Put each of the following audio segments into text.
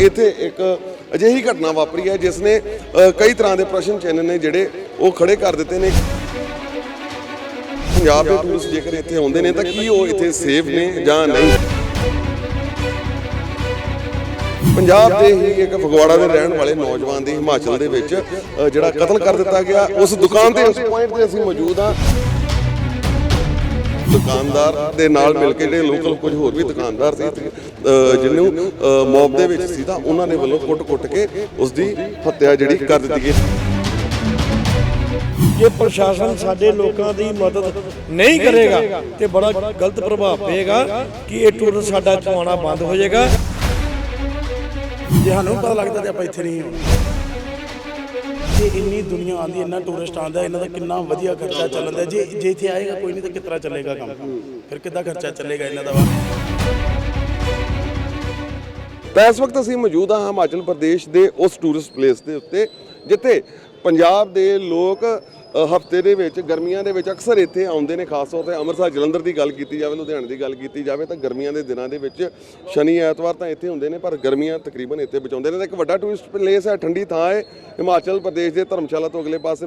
ਇੱਥੇ ਇੱਕ ਅਜਿਹੀ ਘਟਨਾ ਵਾਪਰੀ ਹੈ, ਜਿਸ ਨੇ ਕਈ ਤਰ੍ਹਾਂ ਦੇ ਪ੍ਰਸ਼ਨ ਚਿੰਨ੍ਹ ਨੇ ਜਿਹੜੇ ਉਹ ਖੜੇ ਕਰ ਦਿੱਤੇ ਨੇ। ਪੰਜਾਬ ਦੇ ਟੂਰਿਸਟ ਜੇਕਰ ਇੱਥੇ ਆਉਂਦੇ ਨੇ, ਤਾਂ ਕੀ ਉਹ ਇੱਥੇ ਸੇਫ ਨੇ ਜਾਂ ਨਹੀਂ? ਪੰਜਾਬ ਦੇ ਹੀ ਇੱਕ ਫਗਵਾੜਾ ਦੇ ਰਹਿਣ ਵਾਲੇ ਨੌਜਵਾਨ ਦੀ ਹਿਮਾਚਲ ਦੇ ਵਿੱਚ ਜਿਹੜਾ ਕਤਲ ਕਰ ਦਿੱਤਾ ਗਿਆ, ਉਸ ਦੁਕਾਨ ਤੇ ਉਸ ਪੁਆਇੰਟ ਤੇ ਅਸੀਂ ਮੌਜੂਦ ਹਾਂ। ਦੁਕਾਨਦਾਰ ਦੇ ਨਾਲ ਮਿਲ ਕੇ ਜਿਹੜੇ ਲੋਕਲ ਕੁਝ ਹੋਰ ਵੀ ਦੁਕਾਨਦਾਰ ਸੀ ਜਿਹਨੂੰ ਮੌਬ ਦੇ ਵਿੱਚ ਸੀ ਤਾਂ ਉਹਨਾਂ ਨੇ ਵੱਲੋਂ ਕੁੱਟ-ਕੁੱਟ ਕੇ ਉਸ ਦੀ ਹੱਤਿਆ ਜਿਹੜੀ ਕਰ ਦਿੱਤੀ ਗਈ। ਜੇ ਪ੍ਰਸ਼ਾਸਨ ਸਾਡੇ ਲੋਕਾਂ ਦੀ ਮਦਦ ਨਹੀਂ ਕਰੇਗਾ ਤੇ ਬੜਾ ਗਲਤ ਪ੍ਰਭਾਵ ਪਏਗਾ ਕਿ ਇਹ ਟੂਰ ਸਾਡਾ ਆਉਣਾ ਬੰਦ ਹੋ ਜਾਏਗਾ। ਜੇ ਸਾਨੂੰ ਪਤਾ ਲੱਗਦਾ ਤੇ ਆਪਾਂ ਇੱਥੇ ਨਹੀਂ ਹੋਣਾ ਜੇ ਇੰਨੀ ਦੁਨੀਆ ਆਉਂਦੀ, ਇੰਨਾ ਟੂਰਿਸਟ ਆਉਂਦਾ, ਇਹਨਾਂ ਦਾ ਕਿੰਨਾ ਵਧੀਆ ਖਰਚਾ ਚੱਲਦਾ ਜੇ ਜੇ ਇੱਥੇ ਆਏਗਾ ਕੋਈ ਨਹੀਂ ਤਾਂ ਕਿਸ ਤਰ੍ਹਾਂ ਚੱਲੇਗਾ ਕੰਮ? ਫਿਰ ਕਿੱਦਾਂ ਖਰਚਾ ਚੱਲੇਗਾ ਇਹਨਾਂ ਦਾ? ਤਾਂ ਇਸ ਵਕਤ ਅਸੀਂ ਮੌਜੂਦ ਹਾਂ ਹਿਮਾਚਲ ਪ੍ਰਦੇਸ਼ ਦੇ ਉਸ ਟੂਰਿਸਟ ਪਲੇਸ ਦੇ ਉੱਤੇ, ਜਿੱਥੇ ਪੰਜਾਬ ਦੇ ਲੋਕ ਹਫ਼ਤੇ ਦੇ ਵਿੱਚ, ਗਰਮੀਆਂ ਦੇ ਵਿੱਚ ਅਕਸਰ ਇੱਥੇ ਆਉਂਦੇ ਨੇ, ਖਾਸ ਤੌਰ ਤੇ ਅੰਮ੍ਰਿਤਸਰ ਜਲੰਧਰ ਦੀ ਗੱਲ ਕੀਤੀ ਜਾਵੇ, ਲੁਧਿਆਣੇ ਦੀ ਗੱਲ ਕੀਤੀ ਜਾਵੇ, ਤਾਂ ਗਰਮੀਆਂ ਦੇ ਦਿਨਾਂ ਦੇ ਵਿੱਚ ਸ਼ਨੀ, ਐਤਵਾਰ ਤਾਂ ਇੱਥੇ ਹੁੰਦੇ ਨੇ, ਪਰ ਗਰਮੀਆਂ ਤਕਰੀਬਨ ਇੱਥੇ ਬਚਾਉਂਦੇ ਨੇ। ਤਾਂ ਇੱਕ ਵੱਡਾ ਟੂਰਿਸਟ ਪਲੇਸ ਹੈ, ਠੰਡੀ ਥਾਂ ਹੈ, ਹਿਮਾਚਲ ਪ੍ਰਦੇਸ਼ ਦੇ ਧਰਮਸ਼ਾਲਾ ਤੋਂ ਅਗਲੇ ਪਾਸੇ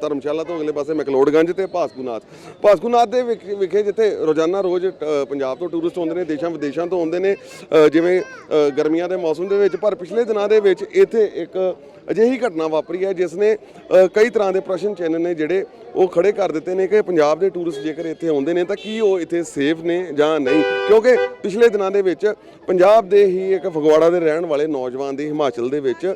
ਧਰਮਸ਼ਾਲਾ ਤੋਂ ਅਗਲੇ ਪਾਸੇ ਮੈਕਲੋਡਗੰਜ ਤੇ ਭਾਸਕੂਨਾਥ। ਭਾਸਕੂਨਾਥ ਦੇ ਵਿਖ- ਵਿਖੇ ਜਿੱਥੇ ਰੋਜ਼ਾਨਾ ਰੋਜ਼ ਪੰਜਾਬ ਤੋਂ ਟੂਰਿਸਟ ਆਉਂਦੇ ਨੇ, ਦੇਸ਼ਾਂ ਵਿਦੇਸ਼ਾਂ ਤੋਂ ਆਉਂਦੇ ਨੇ ਜਿਵੇਂ ਗਰਮੀਆਂ ਦੇ ਮੌਸਮ ਦੇ ਵਿੱਚ, ਪਰ ਪਿਛਲੇ ਦਿਨਾਂ ਦੇ ਵਿੱਚ ਇੱਥੇ ਇੱਕ ਅਜਿਹੀ ਘਟਨਾ ਵਾਪਰੀ ਹੈ, ਜਿਸ ਨੇ ਕਈ ਤਰ੍ਹਾਂ ਦੇ ਪ੍ਰਸ਼ਨ ਚਿੰਨ੍ਹ ਨੇ ਜਿਹੜੇ ਉਹ ਖੜੇ ਕਰ ਦਿੱਤੇ ਨੇ ਕਿ ਪੰਜਾਬ ਦੇ ਟੂਰਿਸਟ ਜੇਕਰ ਇੱਥੇ ਆਉਂਦੇ ਨੇ ਤਾਂ ਕੀ ਉਹ ਇੱਥੇ ਸੇਫ ਨੇ ਜਾਂ ਨਹੀਂ? ਕਿਉਂਕਿ ਪਿਛਲੇ ਦਿਨਾਂ ਦੇ ਵਿੱਚ ਪੰਜਾਬ ਦੇ ਹੀ ਇੱਕ ਫਗਵਾੜਾ ਦੇ ਰਹਿਣ ਵਾਲੇ ਨੌਜਵਾਨ ਦੀ ਹਿਮਾਚਲ ਦੇ ਵਿੱਚ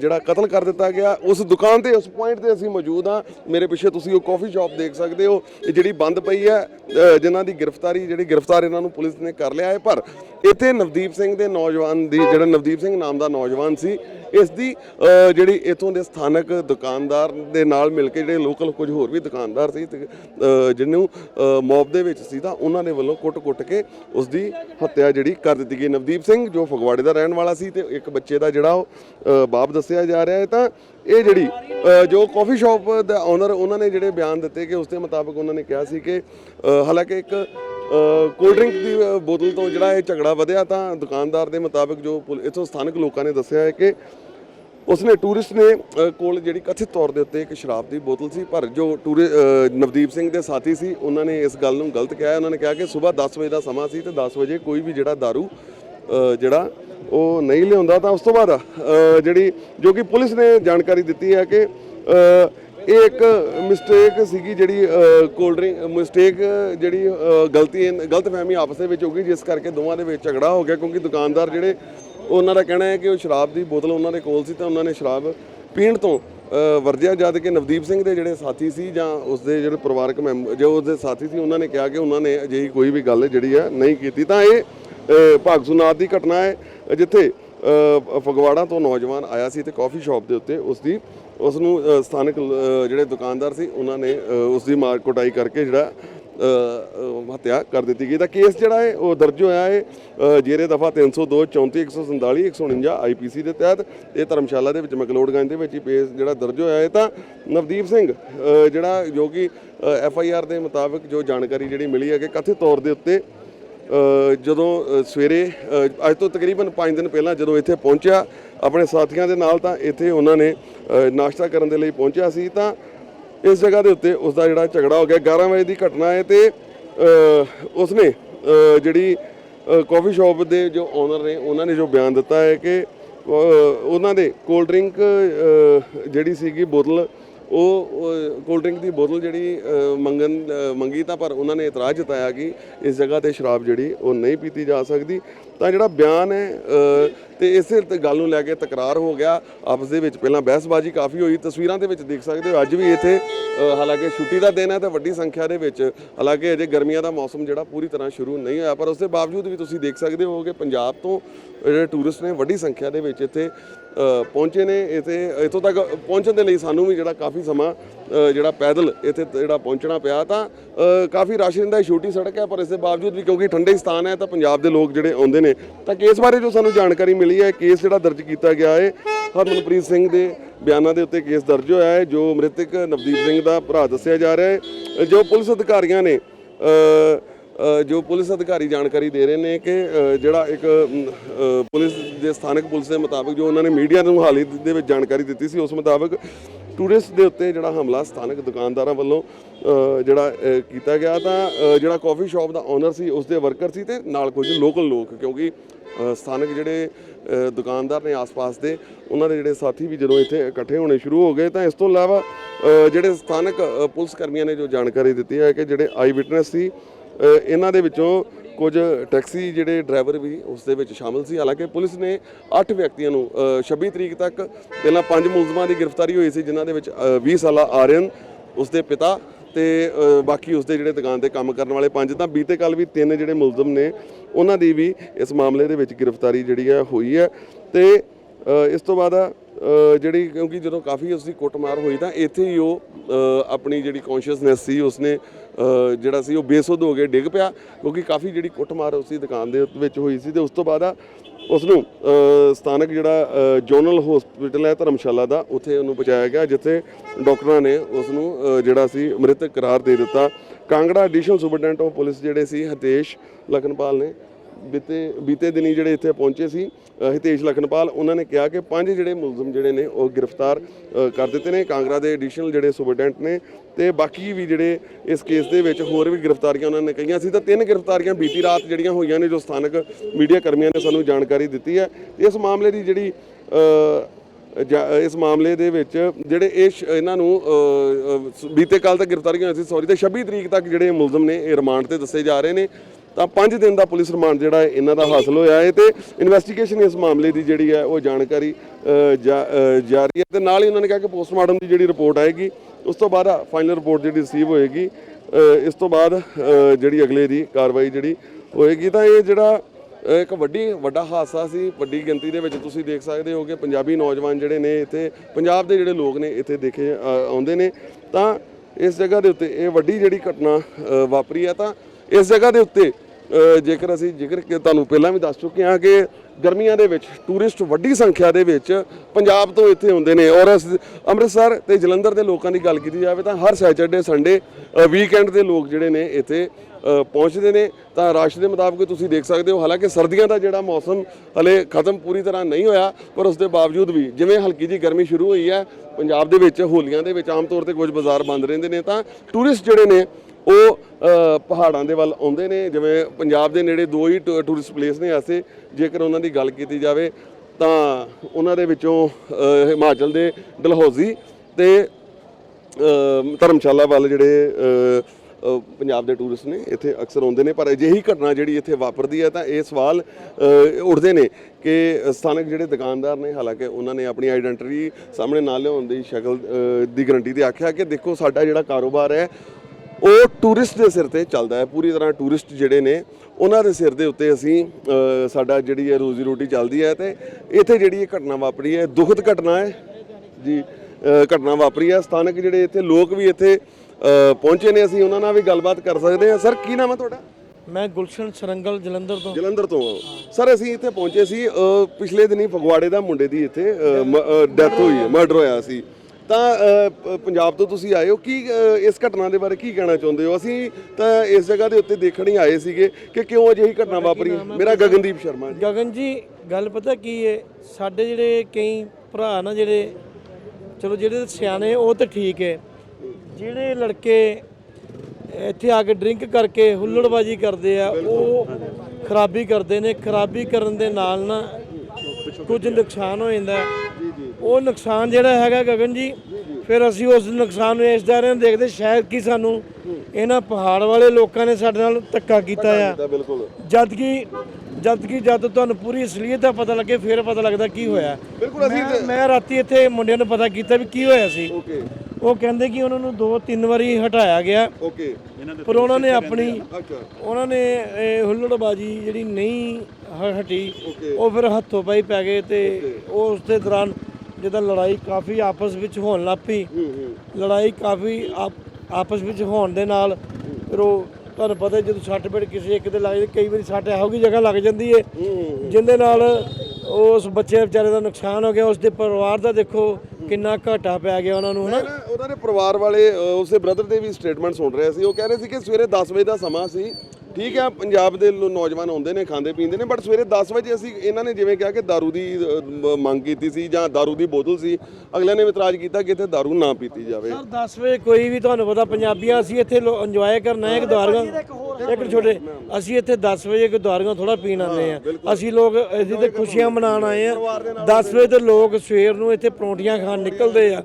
ਜਿਹੜਾ ਕਤਲ ਕਰ ਦਿੱਤਾ ਗਿਆ ਉਸ ਦੁਕਾਨ ਤੇ ਉਸ ਪੁਆਇੰਟ ਤੇ ਅਸੀਂ ਮੌਜੂਦ ਹਾਂ। ਮੇਰੇ ਪਿੱਛੇ ਤੁਸੀਂ ਉਹ ਕਾਫੀ ਸ਼ਾਪ ਦੇਖ ਸਕਦੇ ਹੋ ਜਿਹੜੀ ਬੰਦ ਪਈ ਹੈ ਅ, ਜਿਨ੍ਹਾਂ ਦੀ ਗ੍ਰਿਫਤਾਰੀ ਜਿਹੜੀ ਗ੍ਰਿਫਤਾਰ ਇਹਨਾਂ ਨੂੰ ਪੁਲਿਸ ਨੇ ਕਰ ਲਿਆ ਹੈ। ਪਰ ਇੱਥੇ ਨਵਦੀਪ ਸਿੰਘ ਦੇ ਨੌਜਵਾਨ ਦੀ ਜਿਹੜਾ ਨਵਦੀਪ ਸਿੰਘ ਨਾਮ ਦਾ ਨੌਜਵਾਨ ਸੀ ਇਸ ਦੀ ਜਿਹੜੀ ਇਥੋਂ ਦੇ ਸਥਾਨਕ ਦੁਕਾਨਦਾਰ ਦੇ ਨਾਲ ਮਿਲ ਕੇ ਜਿਹੜੇ ਲੋਕਲ ਕੁਝ ਹੋਰ ਵੀ ਦੁਕਾਨਦਾਰ ਸੀ ਤੇ, ਜਿਹਨੂੰ ਮੌਬ ਦੇ ਵਿੱਚ ਸੀ ਤਾਂ ਉਹਨਾਂ ਦੇ ਵੱਲੋਂ ਕੁੱਟ-ਕੁੱਟ ਕੇ ਉਸ ਦੀ ਹੱਤਿਆ ਜਿਹੜੀ ਕਰ ਦਿੱਤੀ ਗਈ। ਨਵਦੀਪ ਸਿੰਘ ਜੋ ਫਗਵਾੜੇ ਦਾ ਰਹਿਣ ਵਾਲਾ ਸੀ ਤੇ ਇੱਕ ਬੱਚੇ ਦਾ ਜਿਹੜਾ ਉਹ ਬਾਪ ਦੱਸਿਆ ਜਾ ਰਿਹਾ ਹੈ ਤਾਂ ਇਹ ਜਿਹੜੀ ਜੋ ਕਾਫੀ ਸ਼ਾਪ ਦਾ ਓਨਰ ਉਹਨਾਂ ਨੇ ਜਿਹੜੇ ਬਿਆਨ ਦਿੱਤੇ ਕਿ ਉਸ ਦੇ ਮੁਤਾਬਕ ਉਹਨਾਂ ਨੇ ਕਿਹਾ ਸੀ ਕਿ ਹਾਲਾਂਕਿ ਇੱਕ ਕੋਲਡ ਡਰਿੰਕ ਦੀ ਬੋਤਲ ਤੋਂ ਜਿਹੜਾ ਇਹ ਝਗੜਾ ਵਧਿਆ ਤਾਂ ਦੁਕਾਨਦਾਰ ਦੇ ਮੁਤਾਬਕ ਜੋ ਪੁਲ- ਇੱਥੋਂ ਸਥਾਨਕ ਲੋਕਾਂ ਨੇ ਦੱਸਿਆ ਹੈ ਕਿ ਉਸਨੇ ਟੂਰਿਸਟ ਨੇ ਕੋਲ ਜਿਹੜੀ ਕਥਿਤ ਤੌਰ ਦੇ ਉੱਤੇ ਇੱਕ ਸ਼ਰਾਬ ਦੀ ਬੋਤਲ ਸੀ ਪਰ ਜੋ ਟੂਰਿ ਨਵਦੀਪ ਸਿੰਘ ਦੇ ਸਾਥੀ ਸੀ ਉਹਨਾਂ ਨੇ ਇਸ ਗੱਲ ਨੂੰ ਗਲਤ ਕਿਹਾ ਉਹਨਾਂ ਨੇ ਕਿਹਾ ਕਿ ਸਵੇਰ 10 ਵਜੇ ਦਾ ਸਮਾਂ ਸੀ ਤੇ 10 ਵਜੇ ਕੋਈ ਵੀ ਜਿਹੜਾ दारू ਜਿਹੜਾ ਉਹ ਨਹੀਂ ਲਿਆਉਂਦਾ ਤਾਂ ਉਸ ਤੋਂ ਬਾਅਦ ਜਿਹੜੀ ਜੋ ਕਿ ਪੁਲਿਸ ਨੇ ਜਾਣਕਾਰੀ ਦਿੱਤੀ ਹੈ ਕਿ ਇਹ ਇੱਕ ਮਿਸਟੇਕ ਸੀਗੀ ਜਿਹੜੀ ਕੋਲਡ ਡਰਿੰਕ ਮਿਸਟੇਕ ਜਿਹੜੀ ਅ, ਗਲਤੀ ਗਲਤਫਹਿਮੀ ਆਪਸ ਦੇ ਵਿੱਚ ਹੋ ਗਈ ਜਿਸ ਕਰਕੇ ਦੋਵਾਂ ਦੇ ਵਿੱਚ ਝਗੜਾ ਹੋ ਗਿਆ ਕਿਉਂਕਿ ਦੁਕਾਨਦਾਰ ਜਿਹੜੇ ਉਹਨਾਂ ਦਾ ਕਹਿਣਾ ਹੈ ਕਿ ਉਹ ਸ਼ਰਾਬ ਦੀ ਬੋਤਲ ਉਹਨਾਂ ਦੇ ਕੋਲ ਸੀ ਤਾਂ ਉਹਨਾਂ ਨੇ ਸ਼ਰਾਬ ਪੀਣ ਤੋਂ ਵਰਜਿਆ ਜਦ ਕਿ ਨਵਦੀਪ ਸਿੰਘ ਦੇ ਜਿਹੜੇ ਸਾਥੀ ਸੀ ਜਾਂ ਉਸਦੇ ਜਿਹੜੇ ਪਰਿਵਾਰਕ ਮੈਂਬਰ ਜੋ ਉਸਦੇ ਸਾਥੀ ਸੀ ਉਹਨਾਂ ਨੇ ਕਿਹਾ ਕਿ ਉਹਨਾਂ ਨੇ ਅਜਿਹੀ ਕੋਈ ਵੀ ਗੱਲ ਜਿਹੜੀ ਹੈ ਨਹੀਂ ਕੀਤੀ। ਤਾਂ ਇਹ ਅ, ਭਾਗਸੂਨਾਥ ਦੀ ਘਟਨਾ ਹੈ ਜਿੱਥੇ ਫਗਵਾੜਾ ਤੋਂ ਨੌਜਵਾਨ ਆਇਆ ਸੀ ਤੇ ਕਾਫੀ ਸ਼ਾਪ ਦੇ ਉੱਤੇ ਉਸ ਦੀ ਉਸ ਨੂੰ ਸਥਾਨਕ ਜਿਹੜੇ ਦੁਕਾਨਦਾਰ ਸੀ ਉਹਨਾਂ ਨੇ ਅ, ਉਸ ਦੀ ਮਾਰ ਕੁਟਾਈ ਕਰਕੇ ਜਿਹੜਾ ਹੱਤਿਆ ਕਰ ਦਿੱਤੀ ਗਈ। ਤਾਂ ਕੇਸ ਜਿਹੜਾ ਹੈ, ਉਹ ਦਰਜ ਹੋਇਆ ਹੈ ਜੇਰੇ ਦਫਾ 302 34 147 149 ਆਈਪੀਸੀ ਦੇ ਤਹਿਤ। ਇਹ ਧਰਮਸ਼ਾਲਾ ਦੇ ਵਿੱਚ ਮਕਲੋੜਗੰਜ ਦੇ ਵਿੱਚ ਹੀ ਕੇਸ ਜਿਹੜਾ ਦਰਜ ਹੋਇਆ ਹੈ। ਤਾਂ ਨਵਦੀਪ ਸਿੰਘ ਜਿਹੜਾ ਜੋ ਕਿ ਐਫ ਆਈ ਆਰ ਦੇ ਮੁਤਾਬਕ ਜੋ ਜਾਣਕਾਰੀ ਜਿਹੜੀ ਮਿਲੀ ਹੈ ਕਿ ਕਥਿਤ ਤੌਰ ਦੇ ਉੱਤੇ ਜਦੋਂ ਸਵੇਰੇ ਅੱਜ ਤੋਂ ਤਕਰੀਬਨ 5 ਦਿਨ ਪਹਿਲਾਂ ਜਦੋਂ ਇੱਥੇ ਪਹੁੰਚਿਆ, ਆਪਣੇ ਸਾਥੀਆਂ ਦੇ ਨਾਲ ਤਾਂ ਇੱਥੇ ਉਹਨਾਂ ਨੇ ਨਾਸ਼ਤਾ ਕਰਨ ਦੇ ਲਈ ਪਹੁੰਚਿਆ ਸੀ, ਤਾਂ ਇਸ ਜਗ੍ਹਾ ਦੇ ਉੱਤੇ ਉਸ ਦਾ ਜਿਹੜਾ ਝਗੜਾ ਹੋ ਗਿਆ। 11 ਵਜੇ ਦੀ ਘਟਨਾ ਹੈ ਤੇ ਉਸਨੇ ਜਿਹੜੀ ਕਾਫੀ ਸ਼ਾਪ ਦੇ ਜੋ ਓਨਰ ਨੇ ਉਹਨਾਂ ਨੇ ਜੋ ਬਿਆਨ ਦਿੱਤਾ ਹੈ ਕਿ ਉਹਨਾਂ ਦੇ ਕੋਲਡ ਡਰਿੰਕ ਜਿਹੜੀ ਸੀਗੀ ਬੋਤਲ ਉਹ ਕੋਲਡ ਡਰਿੰਕ ਦੀ ਬੋਤਲ ਜਿਹੜੀ ਅ, ਮੰਗਣ ਮੰਗੀ ਤਾਂ ਪਰ ਉਹਨਾਂ ਨੇ ਇਤਰਾਜ਼ ਜਤਾਇਆ ਕਿ ਇਸ ਜਗ੍ਹਾ ਤੇ ਸ਼ਰਾਬ ਜਿਹੜੀ ਉਹ ਨਹੀਂ ਪੀਤੀ ਜਾ ਸਕਦੀ। ਤਾਂ ਜਿਹੜਾ ਬਿਆਨ ਹੈ ਤੇ ਇਸੇ ਗੱਲ ਨੂੰ ਲੈ ਕੇ ਤਕਰਾਰ ਹੋ ਗਿਆ। ਆਪਸ ਦੇ ਵਿੱਚ ਪਹਿਲਾਂ ਬਹਿਸਬਾਜ਼ੀ ਕਾਫੀ ਹੋਈ। ਤਸਵੀਰਾਂ ਦੇ ਵਿੱਚ ਦੇਖ ਸਕਦੇ ਹੋ, ਅੱਜ ਵੀ ਇੱਥੇ ਹਾਲਾਂਕਿ ਛੁੱਟੀ ਦਾ ਦਿਨ ਹੈ ਤੇ ਵੱਡੀ ਸੰਖਿਆ ਦੇ ਵਿੱਚ, ਹਾਲਾਂਕਿ ਅਜੇ ਗਰਮੀਆਂ ਦਾ ਮੌਸਮ ਜਿਹੜਾ ਪੂਰੀ ਤਰ੍ਹਾਂ ਸ਼ੁਰੂ ਨਹੀਂ ਹੋਇਆ, ਪਰ ਉਸ ਦੇ ਬਾਵਜੂਦ ਵੀ ਤੁਸੀਂ ਦੇਖ ਸਕਦੇ ਹੋ ਕਿ ਪੰਜਾਬ ਤੋਂ ਜਿਹੜੇ ਟੂਰਿਸਟ ਨੇ ਵੱਡੀ ਸੰਖਿਆ ਦੇ ਵਿੱਚ ਇੱਥੇ ਪਹੁੰਚੇ ਨੇ। ਇੱਥੇ, ਇੱਥੋਂ ਤੱਕ ਪਹੁੰਚਣ ਦੇ ਲਈ ਸਾਨੂੰ ਵੀ ਜਿਹੜਾ ਕਾਫੀ ਸਮਾਂ ਜਿਹੜਾ ਪੈਦਲ ਇੱਥੇ ਜਿਹੜਾ ਪਹੁੰਚਣਾ ਪਿਆ ਤਾਂ ਕਾਫੀ ਰਸ਼ ਰਹਿੰਦਾ ਹੈ, ਛੋਟੀ ਸੜਕ ਹੈ, ਪਰ ਇਸ ਦੇ ਬਾਵਜੂਦ ਵੀ ਕਿਉਂਕਿ ਠੰਡੇ ਸਥਾਨ ਹੈ ਤਾਂ ਪੰਜਾਬ ਦੇ ਲੋਕ ਜਿਹੜੇ ਆਉਂਦੇ ਨੇ, ਤਾਂ ਇਸ ਬਾਰੇ ਜੋ ਸਾਨੂੰ ਜਾਣਕਾਰੀ ਮਿਲੀ ਹੈ ਕੇਸ ਜਿਹੜਾ ਦਰਜ ਕੀਤਾ ਗਿਆ ਹੈ, ਹਰਮਨਪ੍ਰੀਤ ਸਿੰਘ ਦੇ ਬਿਆਨਾਂ ਦੇ ਉੱਤੇ ਕੇਸ ਦਰਜ ਹੋਇਆ ਹੈ, ਜੋ ਮ੍ਰਿਤਕ ਨਵਦੀਪ ਸਿੰਘ ਦਾ ਭਰਾ ਦੱਸਿਆ ਜਾ ਰਿਹਾ ਹੈ। ਜੋ ਪੁਲਿਸ ਅਧਿਕਾਰੀਆਂ ਨੇ ਜੋ ਪੁਲਿਸ ਅਧਿਕਾਰੀ ਜਾਣਕਾਰੀ ਦੇ ਰਹੇ ਨੇ ਕਿ ਜਿਹੜਾ ਇੱਕ ਪੁਲਿਸ ਦੇ ਸਥਾਨਕ ਪੁਲਿਸ ਦੇ ਮੁਤਾਬਕ ਜੋ ਉਹਨਾਂ ਨੇ ਮੀਡੀਆ ਨੂੰ ਹਾਲ ਹੀ ਦੇ ਵਿੱਚ ਜਾਣਕਾਰੀ ਦਿੱਤੀ ਸੀ, ਉਸ ਮੁਤਾਬਕ ਟੂਰਿਸਟ ਦੇ ਉੱਤੇ ਜਿਹੜਾ ਹਮਲਾ ਸਥਾਨਕ ਦੁਕਾਨਦਾਰਾਂ ਵੱਲੋਂ ਜਿਹੜਾ ਕੀਤਾ ਗਿਆ ਤਾਂ ਜਿਹੜਾ ਕਾਫੀ ਸ਼ਾਪ ਦਾ ਓਨਰ ਸੀ ਉਸ ਦੇ ਵਰਕਰ ਸੀ ਤੇ ਨਾਲ ਕੁਝ ਲੋਕਲ ਲੋਕ ਕਿਉਂਕਿ ਸਥਾਨਕ ਜਿਹੜੇ ਦੁਕਾਨਦਾਰ ਨੇ ਆਸ-ਪਾਸ ਦੇ ਉਹਨਾਂ ਦੇ ਜਿਹੜੇ ਸਾਥੀ ਵੀ ਜਦੋਂ ਇੱਥੇ ਇਕੱਠੇ ਹੋਣੇ ਸ਼ੁਰੂ ਹੋ ਗਏ ਤਾਂ ਇਸ ਤੋਂ ਇਲਾਵਾ ਜਿਹੜੇ ਸਥਾਨਕ ਪੁਲਿਸ ਕਰਮੀਆਂ ਨੇ ਜੋ ਜਾਣਕਾਰੀ ਦਿੱਤੀ ਹੈ ਕਿ ਜਿਹੜੇ ਆਈ ਵਿਟਨੈਸ ਸੀ ਇਹਨਾਂ ਦੇ ਵਿੱਚੋਂ ਕੁਝ ਟੈਕਸੀ ਜਿਹੜੇ ਡਰਾਈਵਰ ਵੀ ਉਸ ਦੇ ਵਿੱਚ ਸ਼ਾਮਲ ਸੀ। ਹਾਲਾਂਕਿ ਪੁਲਿਸ ਨੇ 8 ਵਿਅਕਤੀਆਂ ਨੂੰ ਅ, 26 ਤਰੀਕ ਤੱਕ ਪਹਿਲਾਂ ਪੰਜ ਮੁਲਜ਼ਮਾਂ ਦੀ ਗ੍ਰਿਫਤਾਰੀ ਹੋਈ ਸੀ ਜਿਨ੍ਹਾਂ ਦੇ ਵਿੱਚ ਅ, 20 ਸਾਲਾ ਆਰਿਅਨ ਉਸ ਦੇ ਪਿਤਾ ਤੇ ਬਾਕੀ ਉਸ ਦੇ ਜਿਹੜੇ ਦੁਕਾਨ ਤੇ ਕੰਮ ਕਰਨ ਵਾਲੇ ਪੰਜ, ਤਾਂ ਬੀਤੇ ਕੱਲ ਵੀ ਤਿੰਨ ਜਿਹੜੇ ਮੁਲਜ਼ਮ ਨੇ, ਉਹਨਾਂ ਦੀ ਵੀ ਇਸ ਮਾਮਲੇ ਦੇ ਵਿੱਚ ਗ੍ਰਿਫਤਾਰੀ ਜਿਹੜੀ ਹੈ ਹੋਈ ਹੈ ਤੇ ਇਸ ਤੋਂ ਬਾਅਦ ਜਿਹੜੀ ਕਿਉਂਕਿ ਜਦੋਂ ਕਾਫੀ ਉਸ ਦੀ ਕੁੱਟਮਾਰ ਹੋਈ, ਤਾਂ ਇੱਥੇ ਹੀ ਉਹ ਆਪਣੀ ਜਿਹੜੀ ਕੌਨਸ਼ੀਅਸਨੈਸ ਸੀ, ਉਸਨੇ ਜਿਹੜਾ ਸੀ ਉਹ ਬੇਸੁੱਧ ਹੋ ਕੇ ਡਿੱਗ ਪਿਆ, ਕਿਉਂਕਿ ਕਾਫੀ ਜਿਹੜੀ ਕੁੱਟਮਾਰ ਉਸ ਦੀ ਦੁਕਾਨ ਦੇ ਵਿੱਚ ਹੋਈ ਸੀ। ਤੇ ਉਸ ਤੋਂ ਬਾਅਦ ਉਸ ਨੂੰ ਸਥਾਨਕ ਜਿਹੜਾ ਅ, ਜੋਨਲ ਹਸਪੀਟਲ ਹੈ ਧਰਮਸ਼ਾਲਾ ਦਾ ਉੱਥੇ ਉਹਨੂੰ ਪਹੁੰਚਾਇਆ ਗਿਆ ਜਿੱਥੇ ਡਾਕਟਰਾਂ ਨੇ ਉਸ ਨੂੰ ਜਿਹੜਾ ਸੀ ਮ੍ਰਿਤਕ ਕਰਾਰ ਦੇ ਦਿੱਤਾ। Kangra additional superintendent of police ਜਿਹੜੇ ਸੀ ਹਤੇਸ਼ ਲਖਨਪਾਲ ਨੇ ਬੀਤੇ ਬੀਤੇ ਦਿਨੀ ਜਿਹੜੇ ਇੱਥੇ ਪਹੁੰਚੇ ਸੀ ਹਿਤੇਸ਼ ਲਖਨਪਾਲ, ਉਹਨਾਂ ਨੇ ਕਿਹਾ ਕਿ ਪੰਜ ਜਿਹੜੇ ਮੁਲਜ਼ਮ ਜਿਹੜੇ ਨੇ, ਉਹ ਗ੍ਰਿਫਤਾਰ ਕਰ ਦਿੱਤੇ ਨੇ। ਕਾਂਗਰਾ ਦੇ ਐਡੀਸ਼ਨਲ ਜਿਹੜੇ ਸੁਪਰਡੈਂਟ ਨੇ ਤੇ ਬਾਕੀ ਵੀ ਜਿਹੜੇ ਇਸ ਕੇਸ ਦੇ ਵਿੱਚ ਹੋਰ ਵੀ ਗ੍ਰਿਫਤਾਰੀਆਂ ਉਹਨਾਂ ਨੇ ਕਹੀਆਂ ਸੀ ਤਾਂ ਤਿੰਨ ਗ੍ਰਿਫਤਾਰੀਆਂ ਬੀਤੀ ਰਾਤ ਜਿਹੜੀਆਂ ਹੋਈਆਂ ਨੇ ਜੋ ਸਥਾਨਕ ਮੀਡੀਆ ਕਰਮੀਆਂ ਨੇ ਸਾਨੂੰ ਜਾਣਕਾਰੀ ਦਿੱਤੀ ਹੈ। ਇਸ ਮਾਮਲੇ ਦੀ ਜਿਹੜੀ ਜਾ- ਇਸ ਮਾਮਲੇ ਦੇ ਵਿੱਚ ਜਿਹੜੇ ਇਹ ਸ਼- ਇਹਨਾਂ ਨੂੰ ਬੀਤੇ ਕੱਲ ਤੱਕ ਗ੍ਰਿਫਤਾਰੀਆਂ ਹੋਈਆਂ ਸੀ ਸੌਰੀ ਤੇ 26 ਤਰੀਕ ਤੱਕ ਜਿਹੜੇ ਮੁਲਜ਼ਮ ਨੇ ਇਹ ਰਿਮਾਂਡ ਤੇ ਦੱਸੇ ਜਾ ਰਹੇ ਨੇ। ਤਾਂ 5 ਦਿਨ ਦਾ ਪੁਲਿਸ ਰਿਮਾਂਡ ਜਿਹੜਾ ਹੈ ਇਹਨਾਂ ਦਾ ਹਾਸਲ ਹੋਇਆ ਹੈ ਤੇ ਇਨਵੈਸਟੀਗੇਸ਼ਨ ਇਸ ਮਾਮਲੇ ਦੀ ਜਿਹੜੀ ਹੈ ਉਹ ਜਾਣਕਾਰੀ ਅ, ਜਾ- ਅ, ਜਾਰੀ ਹੈ ਤੇ ਨਾਲ ਹੀ ਉਹਨਾਂ ਨੇ ਕਿਹਾ ਕਿ ਪੋਸਟਮਾਰਟਮ ਦੀ ਜਿਹੜੀ ਰਿਪੋਰਟ ਆਏਗੀ ਉਸ ਤੋਂ ਬਾਅਦ ਫਾਈਨਲ ਰਿਪੋਰਟ ਜਿਹੜੀ ਰਿਸੀਵ ਹੋਏਗੀ ਇਸ ਤੋਂ ਬਾਅਦ ਜਿਹੜੀ ਅਗਲੇ ਦੀ ਕਾਰਵਾਈ ਜਿਹੜੀ ਹੋਏਗੀ ਤਾਂ ਇਹ ਜਿਹੜਾ ਇੱਕ ਵੱਡੀ ਵੱਡਾ ਹਾਦਸਾ ਸੀ ਵੱਡੀ ਗਿਣਤੀ ਦੇ ਵਿੱਚ ਤੁਸੀਂ ਦੇਖ ਸਕਦੇ ਹੋ ਕਿ ਪੰਜਾਬੀ ਨੌਜਵਾਨ ਜਿਹੜੇ ਨੇ ਇੱਥੇ ਪੰਜਾਬ ਦੇ ਜਿਹੜੇ ਲੋਕ ਨੇ ਇੱਥੇ ਦੇਖੇ ਆਉਂਦੇ ਨੇ ਤਾਂ ਇਸ ਜਗ੍ਹਾ ਦੇ ਉੱਤੇ ਇਹ ਵੱਡੀ ਜਿਹੜੀ ਘਟਨਾ ਵਾਪਰੀ ਹੈ ਤਾਂ ਇਸ ਜਗ੍ਹਾ ਦੇ ਉੱਤੇ ਜੇਕਰ ਅਸੀਂ ਜ਼ਿਕਰ ਕਿ ਤੁਹਾਨੂੰ ਪਹਿਲਾਂ ਵੀ ਦੱਸ ਚੁੱਕੇ ਹਾਂ ਕਿ ਗਰਮੀਆਂ ਦੇ ਵਿੱਚ ਟੂਰਿਸਟ ਵੱਡੀ ਸੰਖਿਆ ਦੇ ਵਿੱਚ ਪੰਜਾਬ ਤੋਂ ਇੱਥੇ ਹੁੰਦੇ ਨੇ ਔਰ ਇਸ- ਅੰਮ੍ਰਿਤਸਰ ਤੇ ਜਲੰਧਰ ਦੇ ਲੋਕਾਂ ਦੀ ਗੱਲ ਕੀਤੀ ਜਾਵੇ ਤਾਂ ਹਰ ਸੈਚਰਡੇ, ਸੰਡੇ ਵੀਕਐਂਡ ਦੇ ਲੋਕ ਜਿਹੜੇ ਨੇ ਇੱਥੇ ਪਹੁੰਚਦੇ ਨੇ। ਤਾਂ ਰਸ਼ ਦੇ ਮੁਤਾਬਕ ਤੁਸੀਂ ਦੇਖ ਸਕਦੇ ਹੋ, ਹਾਲਾਂਕਿ ਸਰਦੀਆਂ ਦਾ ਜਿਹੜਾ ਮੌਸਮ ਹਲੇ ਖਤਮ ਪੂਰੀ ਤਰ੍ਹਾਂ ਨਹੀਂ ਹੋਇਆ, ਪਰ ਉਸ ਦੇ ਬਾਵਜੂਦ ਵੀ ਜਿਵੇਂ ਹਲਕੀ ਜੀ ਗਰਮੀ ਸ਼ੁਰੂ ਹੋਈ ਹੈ, ਪੰਜਾਬ ਦੇ ਵਿੱਚ, ਹੋਲੀਆਂ ਦੇ ਵਿੱਚ ਆਮ ਤੌਰ ਤੇ ਕੁਝ ਬਾਜ਼ਾਰ ਬੰਦ ਰਹਿੰਦੇ ਨੇ। ਤਾਂ ਟੂਰਿਸਟ ਜਿਹੜੇ ਨੇ ਉਹ ਪਹਾੜਾਂ ਦੇ ਵੱਲ ਆਉਂਦੇ ਨੇ, ਜਿਵੇਂ ਪੰਜਾਬ ਦੇ ਨੇੜੇ ਦੋ ਹੀ ਟੂ- ਟੂਰਿਸਟ ਪਲੇਸ ਨੇ ਐਸੇ, ਜੇਕਰ ਉਹਨਾਂ ਦੀ ਗੱਲ ਕੀਤੀ ਜਾਵੇ, ਤਾਂ ਉਹਨਾਂ ਦੇ ਵਿੱਚੋਂ ਹਿਮਾਚਲ ਦੇ ਡਲਹੌਜ਼ੀ ਤੇ ਧਰਮਸ਼ਾਲਾ ਵੱਲ ਜਿਹੜੇ ਪੰਜਾਬ ਦੇ ਟੂਰਿਸਟ ਨੇ, ਇੱਥੇ ਅਕਸਰ ਆਉਂਦੇ ਨੇ, ਪਰ ਅਜਿਹੀ ਘਟਨਾ ਜਿਹੜੀ ਇੱਥੇ ਵਾਪਰਦੀ ਹੈ, ਤਾਂ ਇਹ ਸਵਾਲ ਉੱਠਦੇ ਨੇ ਕਿ ਸਥਾਨਕ ਜਿਹੜੇ ਦੁਕਾਨਦਾਰ ਨੇ, ਹਾਲਾਂਕਿ ਉਹਨਾਂ ਨੇ ਆਪਣੀ ਆਈਡੈਂਟੀਟੀ ਸਾਹਮਣੇ ਨਾ ਲਿਆਉਣ ਦੀ ਸ਼ਕਲ ਦੀ ਗਰੰਟੀ ਤੇ ਆਖਿਆ ਕਿ ਦੇਖੋ, ਸਾਡਾ ਜਿਹੜਾ ਕਾਰੋਬਾਰ ਹੈ ਉਹ ਟੂਰਿਸਟ ਦੇ ਸਿਰ ਤੇ ਚੱਲਦਾ ਹੈ। ਪੂਰੀ ਤਰ੍ਹਾਂ ਟੂਰਿਸਟ ਜਿਹੜੇ ਨੇ ਉਹਨਾਂ ਦੇ ਸਿਰ ਦੇ ਉੱਤੇ ਅਸੀਂ ਸਾਡਾ ਜਿਹੜੀ ਹੈ ਰੋਜ਼ੀ ਰੋਟੀ ਚੱਲਦੀ ਹੈ ਤੇ ਇੱਥੇ ਜਿਹੜੀ ਇਹ ਘਟਨਾ ਵਾਪਰੀ ਹੈ ਦੁਖਦ ਘਟਨਾ ਹੈ। ਜੀ ਘਟਨਾ ਵਾਪਰੀ ਹੈ। ਸਥਾਨਕ ਜਿਹੜੇ ਇੱਥੇ ਲੋਕ ਵੀ ਇੱਥੇ ਪਹੁੰਚੇ ਨੇ। ਅਸੀਂ ਉਹਨਾਂ ਨਾਲ ਵੀ ਗੱਲਬਾਤ ਕਰ ਸਕਦੇ ਹਾਂ। ਸਰ ਕੀ ਨਾਮ ਹੈ ਤੁਹਾਡਾ? ਮੈਂ ਗੁਲਸ਼ਨ ਸਰੰਗਲ ਜਲੰਧਰ ਤੋਂ। ਜਲੰਧਰ ਤੋਂ। ਸਰ ਅਸੀਂ ਇੱਥੇ ਪਹੁੰਚੇ ਸੀ ਪਿਛਲੇ ਦਿਨੀ ਫਗਵਾੜੇ ਦਾ ਮੁੰਡੇ ਦੀ ਇੱਥੇ ਡੈਥ ਹੋਈ ਹੈ ਮਰਡਰ ਹੋਇਆ ਸੀ। ਤਾਂ ਪੰਜਾਬ ਤੋਂ ਤੁਸੀਂ ਆਏ ਹੋ ਕੀ ਇਸ ਘਟਨਾ ਦੇ ਬਾਰੇ ਕੀ ਕਹਿਣਾ ਚਾਹੁੰਦੇ ਹੋ? ਅਸੀਂ ਤਾਂ ਇਸ ਜਗ੍ਹਾ ਦੇ ਉੱਤੇ ਦੇਖਣ ਹੀ ਆਏ ਸੀਗੇ ਕਿ ਕਿਉਂ ਅਜਿਹੀ ਘਟਨਾ ਵਾਪਰੀ? ਮੇਰਾ ਗਗਨਦੀਪ ਸ਼ਰਮਾ ਜੀ। ਗਗਨ ਜੀ ਗੱਲ ਪਤਾ ਕੀ ਹੈ ਸਾਡੇ ਜਿਹੜੇ ਕਈ ਭਰਾ ਨਾ ਜਿਹੜੇ ਚਲੋ ਜਿਹੜੇ ਸਿਆਣੇ ਉਹ ਤਾਂ ਠੀਕ ਹੈ ਜਿਹੜੇ ਲੜਕੇ ਇੱਥੇ ਆ ਕੇ ਡਰਿੰਕ ਕਰਕੇ ਹੁੱਲੜਬਾਜੀ ਕਰਦੇ ਆ ਉਹ ਖਰਾਬੀ ਕਰਦੇ ਨੇ। ਖਰਾਬੀ ਕਰਨ ਦੇ ਨਾਲ ਨਾ ਕੁਝ ਨੁਕਸਾਨ ਹੋ ਜਾਂਦਾ। ਉਹ ਨੁਕਸਾਨ ਜਿਹੜਾ ਹੈਗਾ ਗਗਨ ਜੀ ਫਿਰ ਅਸੀਂ ਉਸ ਨੁਕਸਾਨ ਨੂੰ ਇਸ ਦਾਇਰੇ ਨੂੰ ਦੇਖਦੇ ਸ਼ਾਇਦ ਕਿ ਸਾਨੂੰ ਇਹਨਾਂ ਪਹਾੜ ਵਾਲੇ ਲੋਕਾਂ ਨੇ ਸਾਡੇ ਨਾਲ ਧੱਕਾ ਕੀਤਾ ਆ। ਜਦ ਕਿ ਜਦ ਕਿ ਜਦ ਤੁਹਾਨੂੰ ਪੂਰੀ ਅਸਲੀਅਤ ਦਾ ਪਤਾ ਲੱਗੇ ਫਿਰ ਪਤਾ ਲੱਗਦਾ ਕੀ ਹੋਇਆ। ਬਿਲਕੁਲ ਅਸੀਂ ਮੈਂ- ਰਾਤੀ ਇੱਥੇ ਮੁੰਡਿਆਂ ਨੂੰ ਪਤਾ ਕੀਤਾ ਵੀ ਕੀ ਹੋਇਆ ਸੀ। ਓਕੇ। ਉਹ ਕਹਿੰਦੇ ਕਿ ਉਹਨਾਂ ਨੂੰ ਦੋ ਤਿੰਨ ਵਾਰੀ ਹਟਾਇਆ ਗਿਆ। ਓਕੇ। ਪਰ ਉਹਨਾਂ ਨੇ ਆਪਣੀ ਉਹਨਾਂ ਨੇ ਇਹ ਹੁੱਲੜਬਾਜੀ ਜਿਹੜੀ ਨਹੀਂ ਹਟੀ. ਉਹ ਫਿਰ ਹੱਥੋਂ ਪਾਈ ਪੈ ਗਏ ਤੇ ਉਹ ਉਸ ਦੇ ਦੌਰਾਨ ਜਿਹਦਾ ਲੜਾਈ ਕਾਫੀ ਆਪਸ ਵਿੱਚ ਹੋਣ ਲੱਗ ਪਈ ਹੂੰ ਹੂੰ। ਲੜਾਈ ਕਾਫੀ ਆਪ- ਆਪਸ ਵਿੱਚ ਹੋਣ ਦੇ ਨਾਲ ਫਿਰ ਉਹ ਤੁਹਾਨੂੰ ਪਤਾ ਜਦੋਂ ਸੱਟ ਪੇਟ ਕਿਸੇ ਇੱਕ ਦੇ ਲੱਗ ਜਾਂਦੀ ਕਈ ਵਾਰੀ ਸੱਟ ਇਹੋ ਜਿਹੀ ਜਗ੍ਹਾ ਲੱਗ ਜਾਂਦੀ ਏ ਜਿੰਦੇ ਨਾਲ ਉਸ ਬੱਚੇ ਵਿਚਾਰੇ ਦਾ ਨੁਕਸਾਨ ਹੋ ਗਿਆ ਉਸ ਦੇ ਪਰਿਵਾਰ ਦਾ ਦੇਖੋ ਕਿੰਨਾ ਘਾਟਾ ਪੈ ਗਿਆ ਉਹਨਾਂ ਨੂੰ ਹਨਾ? ਉਹਨਾਂ ਦੇ ਪਰਿਵਾਰ ਵਾਲੇ ਉਸਦੇ ਬ੍ਰਦਰ ਦੇ ਵੀ ਸਟੇਟਮੈਂਟ ਸੁਣ ਰਹੇ ਸੀ ਉਹ ਕਹਿ ਰਹੇ ਸੀ ਕਿ ਸਵੇਰੇ 10 ਵਜੇ ਦਾ ਸਮਾਂ ਸੀ ਠੀਕ ਹੈ ਪੰਜਾਬ ਦੇ ਲੋ- ਨੌਜਵਾਨ ਆਉਂਦੇ ਨੇ ਖਾਂਦੇ ਪੀਂਦੇ ਨੇ ਬਟ ਸਵੇਰੇ 10 ਵਜੇ ਅਸੀਂ ਇਹਨਾਂ ਨੇ ਜਿਵੇਂ ਕਿਹਾ ਕਿ दारू ਦੀ ਅ, ਮ- ਮੰਗ ਕੀਤੀ ਸੀ ਜਾਂ दारू ਦੀ ਬੋਤਲ ਸੀ ਅਗਲੇ ਨੇ ਇਤਰਾਜ਼ ਕੀਤਾ ਕਿ ਇੱਥੇ दारू ਨਾ ਪੀਤੀ ਜਾਵੇ ਸਰ 10 ਵਜੇ ਕੋਈ ਵੀ ਤੁਹਾਨੂੰ ਪਤਾ ਪੰਜਾਬੀਆਂ ਅਸੀਂ ਇੱਥੇ ਇੰਜੋਏ ਕਰਨਾ ਹੈ ਗੁਰਦੁਆਰਿਆਂ ਇੱਕ ਛੋਟੇ ਅਸੀਂ ਇੱਥੇ 10 ਵਜੇ ਗੁਰਦੁਆਰਿਆਂ ਥੋੜਾ ਪੀਣ ਆਉਂਦੇ ਆ ਅਸੀਂ ਲੋਕ ਅਸੀਂ ਤੇ ਖੁਸ਼ੀਆਂ ਮਨਾਉਣ ਆਏ ਆ 10 ਵਜੇ ਤੇ ਲੋਕ ਸਵੇਰ ਨੂੰ ਇੱਥੇ ਪਰੌਂਠੀਆਂ ਖਾਣ ਨਿਕਲਦੇ ਆ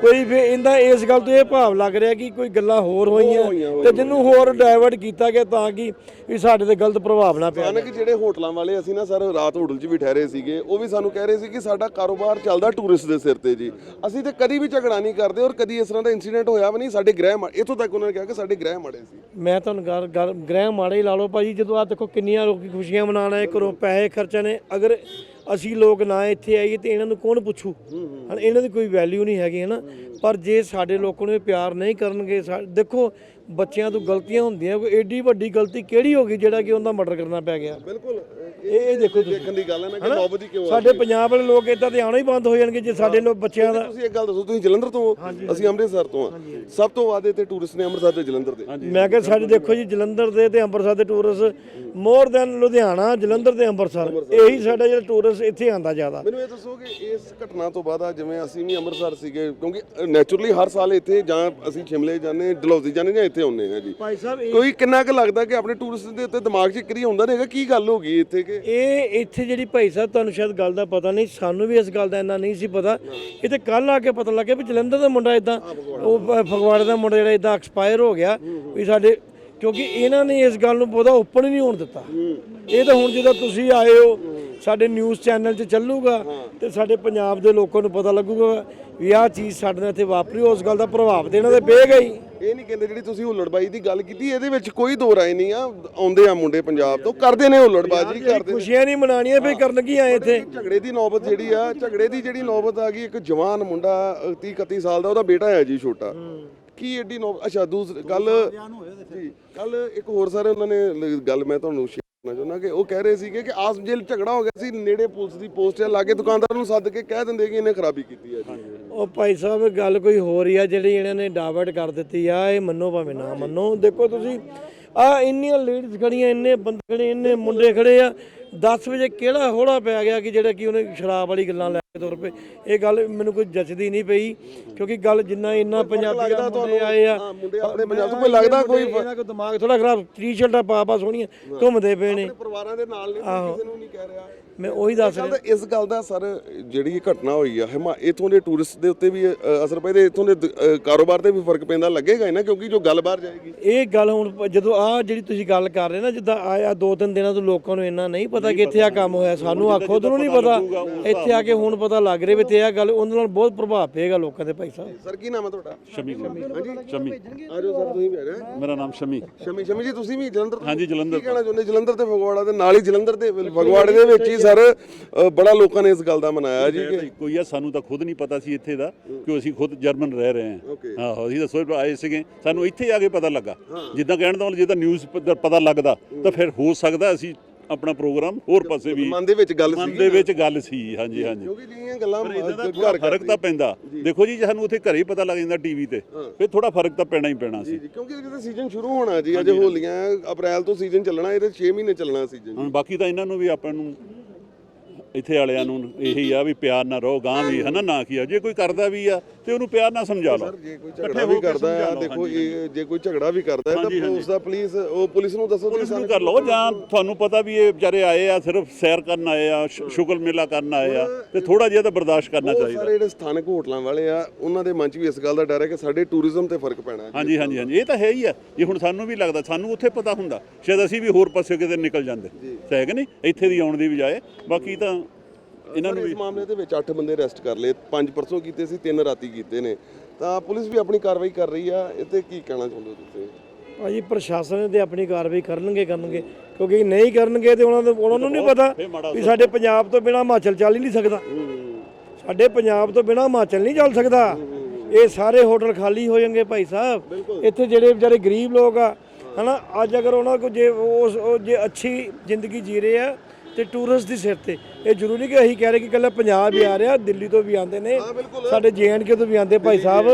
ਕੋਈ ਵੀ ਇਹਦਾ ਇਸ ਗੱਲ ਤੋਂ ਇਹ ਭਾਵ ਲੱਗ ਰਿਹਾ ਕਿ ਕੋਈ ਗੱਲਾਂ ਹੋਰ ਹੋਈਆਂ ਤੇ ਜਿਹਨੂੰ ਹੋਰ ਡਾਇਵਰਟ ਕੀਤਾ ਗਿਆ ਤਾਂ ਕਿ ਵੀ ਸਾਡੇ ਤੇ ਗਲਤ ਪ੍ਰਭਾਵ ਨਾ ਪਿਆ ਕਿ ਜਿਹੜੇ ਹੋਟਲਾਂ ਵਾਲੇ ਅਸੀਂ ਨਾ ਸਰ ਰਾਤ ਹੋਟਲ 'ਚ ਵੀ ਠਹਿਰੇ ਸੀਗੇ ਉਹ ਵੀ ਸਾਨੂੰ ਕਹਿ ਰਹੇ ਸੀ ਕਿ ਸਾਡਾ ਕਾਰੋਬਾਰ ਚੱਲਦਾ ਟੂਰਿਸਟ ਦੇ ਸਿਰ ਤੇ ਜੀ। ਅਸੀਂ ਤੇ ਕਦੀ ਵੀ ਝਗੜਾ ਨਹੀਂ ਕਰਦੇ ਔਰ ਕਦੀ ਇਸ ਤਰ੍ਹਾਂ ਦਾ ਇਨਸੀਡੈਂਟ ਹੋਇਆ ਵੀ ਨਹੀਂ ਸਾਡੇ ਗ੍ਰਹਿ ਮਾ- ਇੱਥੋਂ ਤੱਕ ਉਹਨਾਂ ਨੇ ਕਿਹਾ ਕਿ ਸਾਡੇ ਗ੍ਰਹਿ ਮਾੜੇ ਸੀ। ਮੈਂ ਤੁਹਾਨੂੰ ਗੱਲ ਗੱਲ ਗ੍ਰਹਿ ਮਾੜੇ ਹੀ ਲਾ ਲਓ ਭਾਜੀ ਜਦੋਂ ਆ ਦੇਖੋ ਕਿੰਨੀਆਂ ਲੋਕੀ ਖੁਸ਼ੀਆਂ ਮਨਾਉਣ ਆਏ ਕਰੋ ਪੈਸੇ ਖਰਚਣੇ ਨੇ ਅਗਰ ਅਸੀਂ ਲੋਕ ਨਾ ਇੱਥੇ ਆਈਏ ਤੇ ਇਹਨਾਂ ਨੂੰ ਕੌਣ ਪੁੱਛੂ? ਹਣ ਇਹਨਾਂ ਦੀ ਕੋਈ ਵੈਲਿਊ ਨਹੀਂ ਹੈਗੀ ਹੈ ਨਾ ਪਰ ਜੇ ਸਾਡੇ ਲੋਕਾਂ ਨੂੰ ਇਹ ਪਿਆਰ ਨਹੀਂ ਕਰਨਗੇ ਸਾ- ਦੇਖੋ ਬੱਚਿਆਂ ਤੋਂ ਗਲਤੀਆਂ ਹੁੰਦੀਆਂ ਕੋਈ ਏਡੀ ਵੱਡੀ ਗਲਤੀ ਕਿਹੜੀ ਹੋ ਗਈ ਜਿਹੜਾ ਕਿ ਉਹਦਾ ਮਰਡਰ ਕਰਨਾ ਪੈ ਗਿਆ? ਬਿਲਕੁਲ ਇਹ ਇਹ ਦੇਖੋ ਤੁਸੀਂ। ਦੇਖਣ ਦੀ ਗੱਲ ਹੈ ਨਾ ਕਿ ਨੌਬਤ ਹੀ ਕਿਉਂ ਸਾਡੇ ਪੰਜਾਬ ਵਾਲੇ ਲੋਕ ਇਦਾਂ ਤੇ ਆਉਣਾ ਹੀ ਬੰਦ ਹੋ ਜਾਣਗੇ ਜੇ ਸਾਡੇ ਲੋਕ ਬੱਚਿਆਂ ਦਾ ਤੁਸੀਂ ਇੱਕ ਗੱਲ ਦੱਸੋ ਤੁਸੀਂ ਜਲੰਧਰ ਤੋਂ ਹੋ? ਅਸੀਂ ਅੰਮ੍ਰਿਤਸਰ ਤੋਂ ਆ ਸਭ ਤੋਂ ਵੱਧ ਇੱਥੇ ਟੂਰਿਸਟ ਨੇ ਅੰਮ੍ਰਿਤਸਰ ਤੇ ਜਲੰਧਰ ਦੇ। ਮੈਂ ਕਿਹਾ ਸਾਡੇ ਦੇਖੋ ਜੀ ਜਲੰਧਰ ਦੇ ਤੇ ਅੰਮ੍ਰਿਤਸਰ ਦੇ tourist more than Ludhiana Jalandhar ਤੇ ਅੰਮ੍ਰਿਤਸਰ। ਇਹੀ ਸਾਡਾ ਜਿਹੜਾ ਟੂਰਿਸਟ ਇੱਥੇ ਆਂਦਾ ਜ਼ਿਆਦਾ। ਮੈਨੂੰ ਇਹ ਦੱਸੋ ਕਿ ਇਸ ਘਟਨਾ ਤੋਂ ਬਾਅਦ ਜਿਵੇਂ ਅਸੀਂ ਵੀ ਅੰਮ੍ਰਿਤਸਰ ਸੀਗੇ ਕਿਉਂਕਿ ਨੇਚਰਲੀ ਹਰ ਸਾਲ ਇੱਥੇ ਜਾਂ ਅਸੀਂ ਸ਼ਿਮਲੇ ਜਾਂਦੇ ਡਲਹੌਜ਼ੀ ਜਾਂਦੇ ਜਾਂ ਇੱਥੇ ਆਉਂਦੇ ਆ ਜੀ। ਭਾਈ ਸਾਹਿਬ ਇਹ- ਕੋਈ ਕਿੰਨਾ ਕੁ ਲੱਗਦਾ ਕਿ ਆਪਣੇ ਟੂਰਿਸਟ ਦੇ ਉੱਤੇ ਦਿਮਾਗ 'ਚ ਕਰੀ ਹੁੰਦਾ ਨਹੀਂਗਾ ਕੀ ਗੱਲ ਹੋ ਗਈ ਇੱਥੇ ਕਿ? ਇਹ ਇੱਥੇ ਜਿਹੜੀ ਭਾਈ ਸਾਹਿਬ ਤੁਹਾਨੂੰ ਸ਼ਾਇਦ ਗੱਲ ਦਾ ਪਤਾ ਨਹੀਂ ਸਾਨੂੰ ਵੀ ਇਸ ਗੱਲ ਦਾ ਇੰਨਾ ਨਹੀਂ ਸੀ ਪਤਾ। ਇਹ ਤੇ ਕੱਲ ਆ ਕੇ ਪਤਾ ਲੱਗਿਆ ਵੀ ਜਲੰਧਰ ਦਾ ਮੁੰਡਾ ਇਦਾਂ ਉਹ ਫਗਵਾੜੇ ਦਾ ਮੁੰਡਾ ਜਿਹੜਾ ਇਦਾਂ ਐਕਸਪਾਇਰ ਹੋ ਗਿਆ ਵੀ ਸਾਡੇ ਕਿਉਂਕਿ ਇਹਨਾਂ ਨੇ ਇਸ ਗੱਲ ਨੂੰ ਬਹੁਤਾ ਓਪਨ ਹੀ ਨਹੀਂ ਹੋਣ ਦਿੱਤਾ। ਇਹ ਤਾਂ ਹੁਣ ਜਦੋਂ ਤੁਸੀਂ ਆਏ ਹੋ। ਸਾਡੇ ਨਿਊਜ਼ ਚੈਨਲ 'ਚ ਚੱਲੂਗਾ ਤੇ ਸਾਡੇ ਪੰਜਾਬ ਦੇ ਲੋਕਾਂ ਨੂੰ ਪਤਾ ਲੱਗੂਗਾ ਵੀ ਆਹ ਚੀਜ਼ ਸਾਡੇ ਨਾਲ ਇੱਥੇ ਵਾਪਰੀ ਉਸ ਗੱਲ ਦਾ ਪ੍ਰਭਾਵ ਤੇ ਇਹਨਾਂ ਦੇ ਪਏਗਾ ਹੀ। ਇਹ ਨਹੀਂ ਕਹਿੰਦੇ ਜਿਹੜੀ ਤੁਸੀਂ ਹੁੱਲੜਬਾਈ ਦੀ ਗੱਲ ਕੀਤੀ ਇਹਦੇ ਵਿੱਚ ਕੋਈ ਦੋ ਰਾਏ ਨਹੀਂ ਆ ਆਉਂਦੇ ਆ ਮੁੰਡੇ ਪੰਜਾਬ ਤੋਂ ਕਰਦੇ ਨੇ ਹੁੱਲੜਬਾਜੀ ਕਰਦੇ ਨੇ। ਖੁਸ਼ੀਆਂ ਨਹੀਂ ਮਨਾਣੀਆਂ ਵੀ ਕਰਨ ਕੀ ਆਏ ਇੱਥੇ? ਝਗੜੇ ਦੀ ਨੌਬਤ ਜਿਹੜੀ ਆ ਝਗੜੇ ਦੀ ਜਿਹੜੀ ਨੌਬਤ ਆ ਗਈ ਇੱਕ ਜਵਾਨ ਮੁੰਡਾ 30 31 ਸਾਲ ਦਾ ਉਹਦਾ ਬੇਟਾ ਹੈ ਜੀ ਛੋਟਾ। ਕੀ ਐਡੀ ਨੌਬਤ ਅੱਛਾ ਦੂਸਰੀ ਗੱਲ ਜੀ ਕੱਲ ਇੱਕ ਹੋਰ ਸਾਰੇ ਉਹਨਾਂ ਨੇ ਲ- ਗੱਲ ਮੈਂ ਤੁਹਾਨੂੰ ਸ਼ੇਅਰ ਚਾਹੁੰਦਾ ਕਿ ਉਹ ਕਹਿ ਰਹੇ ਸੀਗੇ ਕਿ ਆਸ ਜੇਲ੍ਹ ਝਗੜਾ ਹੋ ਗਿਆ ਸੀ, ਨੇੜੇ ਪੁਲਿਸ ਦੀ ਪੋਸਟ ਆ ਲਾਗੇ ਦੁਕਾਨਦਾਰ ਨੂੰ ਸੱਦ ਕੇ ਕਹਿ ਦਿੰਦੇ ਕਿ ਇਹਨੇ ਖਰਾਬੀ ਕੀਤੀ ਹੈ ਜੀ। ਉਹ ਭਾਈ ਸਾਹਿਬ, ਗੱਲ ਕੋਈ ਹੋਰ ਹੀ ਆ ਜਿਹੜੀ ਇਹਨਾਂ ਨੇ ਡਾਵਟ ਕਰ ਦਿੱਤੀ ਆ, ਇਹ ਮੰਨੋ ਭਾਵੇਂ ਨਾ ਮੰਨੋ। ਦੇਖੋ ਤੁਸੀਂ, ਆ ਇੰਨੀਆਂ ਲੇਡੀਜ਼ ਖੜੀਆਂ, ਇੰਨੇ ਬੰਦੇ ਖੜੇ, ਇੰਨੇ ਮੁੰਡੇ ਖੜੇ ਆ। 10 ਵਜੇ ਕਿਹੜਾ ਹੋੜਾ ਪੈ ਗਿਆ ਕਿ ਜਿਹੜਾ ਕਿ ਉਹਨੇ ਸ਼ਰਾਬ ਵਾਲੀ ਗੱਲਾਂ ਲੈ ਕੇ ਤੁਰ ਪਏ ਇਹ ਗੱਲ ਮੈਨੂੰ ਕੋਈ ਜੱਚਦੀ ਨਹੀਂ ਪਈ ਕਿਉਂਕਿ ਗੱਲ ਜਿੰਨਾ ਇੰਨਾ ਪੰਜਾਬੀ ਦਾ ਮੁੰਡੇ ਆਏ ਆ। ਮੁੰਡੇ ਆਪਣੇ ਪੰਜਾਬ ਤੋਂ ਕੋਈ ਲੱਗਦਾ ਕੋਈ ਇਹਨਾਂ ਕੋ ਦਿਮਾਗ ਥੋੜਾ ਖਰਾਬ ਟੀ-ਸ਼ਰਟਾਂ ਪਾ ਪਾ ਸੋਹਣੀਆਂ ਘੁੰਮਦੇ ਪਏ ਨੇ। ਪਰਿਵਾਰਾਂ ਦੇ ਨਾਲ ਕੋਈ ਕਿਸੇ ਨੂੰ ਨਹੀਂ ਕਹਿ ਰਿਹਾ। ਮੈਂ ਉਹੀ ਦੱਸ ਤਾਂ ਇਸ ਗੱਲ ਦਾ ਸਰ ਜਿਹੜੀ ਇਹ ਘਟਨਾ ਹੋਈ ਆ ਹਿਮਾ ਇਥੋਂ ਦੇ ਟੂਰਿਸਟ ਦੇ ਉੱਤੇ ਵੀ ਅਸਰ ਤੇ ਇਥੋਂ ਦੇ ਦ- ਕਾਰੋਬਾਰ ਤੇ ਵੀ ਫ਼ਰਕ ਪੈਂਦਾ ਲੱਗੇਗਾ ਨਾ ਕਿਉਂਕਿ ਜੋ ਗੱਲ ਬਾਹਰ ਜਾਏਗੀ। ਇਹ ਗੱਲ ਹੁਣ ਜਦੋਂ ਆ ਜਿਹੜੀ ਤੁਸੀਂ ਗੱਲ ਕਰ ਰਹੇ ਨਾ ਜਿੱਦਾਂ ਆਇਆ ਦੋ ਤਿੰਨ ਦਿਨਾਂ ਤੋਂ ਲੋਕਾਂ ਨੂੰ ਇੰਨਾ ਨਹੀਂ ਪਤਾ ਕਿ ਇੱਥੇ ਆ ਕੰਮ ਹੋਇਆ ਸਾਨੂੰ ਆ ਖੁਦ ਨੂੰ ਨਹੀਂ ਪਤਾ ਇੱਥੇ ਆ ਕੇ ਹੁਣ ਪਤਾ ਲੱਗ ਰਿਹਾ ਵੀ ਤੇ ਇਹ ਗੱਲ ਉਹਨਾਂ ਨਾਲ ਬਹੁਤ ਪ੍ਰਭਾਵ ਪਏਗਾ ਲੋਕਾਂ ਦੇ ਭਾਈ ਸਾਹਿਬ। ਸਰ ਕੀ ਨਾਮ ਹੈ ਤੁਹਾਡਾ? ਸ਼ਮੀ ਹਾਂਜੀ? ਸ਼ਮੀ। ਆ ਜਾਓ ਸਰ ਤੁਸੀਂ ਵੀ ਆ ਜਾਓ। ਮੇਰਾ ਨਾਮ ਸ਼ਮੀ। ਸ਼ਮੀ ਸ਼ਮੀ ਜੀ ਤੁਸੀਂ ਵੀ ਜਲੰਧਰ ਤੋਂ? ਹਾਂਜੀ, ਜਲੰਧਰ ਕੀ ਕਹਿਣਾ ਚਾਹੁੰਦੇ? ਜਲੰਧਰ ਤੇ ਫਗਵਾੜਾ ਦੇ ਨਾਲ ਹੀ ਜਲੰਧਰ ਤੇ ਫਗਵਾੜੇ ਦੇ ਵਿੱਚ ਹੀ ਸਰ ਅ, ਬੜਾ ਲੋਕਾਂ ਨੇ ਇਸ ਗੱਲ ਦਾ ਮਨਾਇਆ ਜੀ ਕਿ ਕੋਈ ਆ ਸਾਨੂੰ ਤਾਂ ਖੁਦ ਨਹੀਂ ਪਤਾ ਸੀ ਇੱਥੇ ਦਾ ਕਿ ਅਸੀਂ ਖੁਦ ਜਰਮਨ ਰਹਿ ਰਹੇ Okay. ਹਾਂ ਆਹੋ ਅਸੀਂ ਤਾਂ ਸੋਚ ਆਏ ਸੀਗੇ। ਸਾਨੂੰ ਇੱਥੇ ਆ ਕੇ ਪਤਾ ਲੱਗਾ। ਜਿੱਦਾਂ ਕਹਿਣ ਦਾ ਮਤਲਬ ਜੇ ਤਾਂ ਨਿਊਜ਼ ਪਤਾ ਲੱਗਦਾ ਤਾਂ ਫਿਰ ਹੋ ਸਕਦਾ ਅਸੀਂ ਆਪਣਾ ਪ੍ਰੋਗਰਾਮ ਹੋਰ ਪਾਸੇ ਵੀ ਮਨ ਦੇ ਵਿੱਚ ਗੱਲ ਮਨ ਸੀ ਦੇ ਵਿੱਚ ਗੱਲ ਸੀ ਹਾਂਜੀ ਹਾਂਜੀ। ਕਿਉਂਕਿ ਜਿਹੜੀਆਂ ਗੱਲਾਂ ਘਰ ਫ਼ਰਕ ਤਾਂ ਪੈਂਦਾ। ਦੇਖੋ ਜੀ ਸਾਨੂੰ ਉੱਥੇ ਘਰੇ ਹੀ ਪਤਾ ਲੱਗ ਜਾਂਦਾ ਟੀਵੀ ਤੇ ਫਿਰ ਥੋੜਾ ਫ਼ਰਕ ਤਾਂ ਪੈਣਾ ਹੀ ਪੈਣਾ ਸੀ। ਜੀ ਕਿਉਂਕਿ ਜਦੋਂ ਸੀਜ਼ਨ ਸ਼ੁਰੂ ਹੋਣਾ ਜੀ ਅਜੇ ਹੋਲੀਆਂ ਅਪ੍ਰੈਲ ਤੋਂ ਸੀਜ਼ਨ ਚੱਲਣਾ ਇਹਦੇ 6 ਮਹੀਨੇ ਚੱਲਣਾ ਸੀਜ਼ਨ ਹੁਣ ਬਾਕੀ ਤਾਂ ਇਹਨਾਂ ਨੂੰ ਵੀ ਆਪਾਂ ਨੂੰ ਇੱਥੇ ਵਾਲਿਆਂ ਨੂੰ ਇਹੀ ਆ ਵੀ ਪਿਆਰ ਨਾਲ ਰਹੋ ਗਾਂ ਵੀ ਹਨਾ ਨਾ ਕੀ ਆ। ਜੇ ਕੋਈ ਕਰਦਾ ਵੀ ਆ ਤੇ ਉਹਨੂੰ ਪਿਆਰ ਨਾਲ ਸਮਝਾ ਲਓ। ਜੇ ਕੋਈ ਝਗੜਾ ਵੀ ਕਰਦਾ ਆ ਦੇਖੋ ਇਹ ਜੇ ਕੋਈ ਝਗੜਾ ਵੀ ਕਰਦਾ ਹੈ ਤਾਂ ਉਸ ਦਾ ਪੁਲਿਸ ਉਹ ਪੁਲਿਸ ਨੂੰ ਦੱਸੋ ਪੁਲਿਸ ਨੂੰ ਕਰ ਲਓ ਜਾਂ ਤੁਹਾਨੂੰ ਪਤਾ ਵੀ ਇਹ ਵਿਚਾਰੇ ਆਏ ਆ ਸਿਰਫ ਸੈਰ ਕਰਨ ਆਏ ਆ ਸ਼- ਸ਼ੁਗਰ ਮੇਲਾ ਕਰਨ ਆਏ ਆ ਤੇ ਥੋੜਾ ਜਿਹਾ ਤਾਂ ਬਰਦਾਸ਼ਤ ਕਰਨਾ ਚਾਹੀਦਾ। ਸਾਰੇ ਜਿਹੜੇ ਸਥਾਨਕ ਹੋਟਲਾਂ ਵਾਲੇ ਆ ਉਹਨਾਂ ਦੇ ਮਨ 'ਚ ਵੀ ਇਸ ਗੱਲ ਦਾ ਡਰ ਹੈ ਕਿ ਸਾਡੇ ਟੂਰਿਜ਼ਮ ਤੇ ਫ਼ਰਕ ਪੈਣਾ ਹੈ। ਹਾਂਜੀ ਹਾਂਜੀ ਹਾਂਜੀ। ਇਹ ਤਾਂ ਹੈ ਹੀ ਆ। ਇਹ ਹੁਣ ਸਾਨੂੰ ਵੀ ਲੱਗਦਾ ਸਾਨੂੰ ਉੱਥੇ ਪਤਾ ਹੁੰਦਾ ਸ਼ਾਇਦ ਅਸੀਂ ਵੀ ਹੋਰ ਪਾਸੇ ਕਿਤੇ ਨਿਕਲ ਜਾਂਦੇ। ਹੈ ਕਿ ਨਹੀਂ? ਇੱਥੇ ਦੀ ਆਉਣ ਦੀ ਬਜਾਏ। ਬਾਕੀ ਤਾਂ ਇਹਨਾਂ ਨੂੰ ਇਸ ਮਾਮਲੇ ਦੇ ਵਿੱਚ 8 ਬੰਦੇ ਅਰੈਸਟ ਕਰ ਲਏ ਪੰਜ ਪਰਸੋਂ ਕੀਤੇ ਸੀ ਤਿੰਨ ਰਾਤੀ ਕੀਤੇ ਨੇ। ਤਾਂ ਪੁਲਿਸ ਵੀ ਆਪਣੀ ਕਾਰਵਾਈ ਕਰ ਰਹੀ ਆ ਇਹ ਤੇ ਕੀ ਕਹਿਣਾ ਚਾਹੁੰਦੇ ਹੋ ਤੁਸੀਂ? ਭਾਜੀ ਪ੍ਰਸ਼ਾਸਨ ਤੇ ਆਪਣੀ ਕਾਰਵਾਈ ਕਰਨਗੇ ਕਰਨਗੇ। ਕਿਉਂਕਿ ਨਹੀਂ ਕਰਨਗੇ ਤੇ ਉਹਨਾਂ ਨੂੰ ਉਹਨਾਂ ਨੂੰ ਨਹੀਂ ਪਤਾ ਵੀ ਸਾਡੇ ਪੰਜਾਬ ਤੋਂ ਬਿਨਾ ਹਿਮਾਚਲ ਚੱਲ ਹੀ ਨਹੀਂ ਸਕਦਾ। ਸਾਡੇ ਪੰਜਾਬ ਤੋਂ ਬਿਨਾ ਹਿਮਾਚਲ ਨਹੀਂ ਚੱਲ ਸਕਦਾ। ਇਹ ਸਾਰੇ ਹੋਟਲ ਖਾਲੀ ਹੋ ਜਾਣਗੇ ਭਾਈ ਸਾਹਿਬ। ਇੱਥੇ ਜਿਹੜੇ ਵਿਚਾਰੇ ਗਰੀਬ ਲੋਕ ਆ ਹਨਾ ਅੱਜ ਅਗਰ ਉਹਨਾਂ ਕੋ ਜੇ ਉਸ ਉਹ ਜੇ ਅੱਛੀ ਜ਼ਿੰਦਗੀ ਜੀ ਰਹੇ ਆ ਤੇ ਟੂਰਿਸਟ ਦੀ ਸਿਰ ਤੇ। ਇਹ ਜ਼ਰੂਰੀ ਨਹੀਂ ਕਿ ਅਸੀਂ ਕਹਿ ਰਹੇ ਕਿ ਇਕੱਲਾ ਪੰਜਾਬ ਹੀ ਆ ਰਿਹਾ ਦਿੱਲੀ ਤੋਂ ਵੀ ਆਉਂਦੇ ਨੇ ਸਾਡੇ ਜੇਐਨਕੇ ਤੋਂ ਵੀ ਆਉਂਦੇ ਭਾਈ ਸਾਹਿਬ।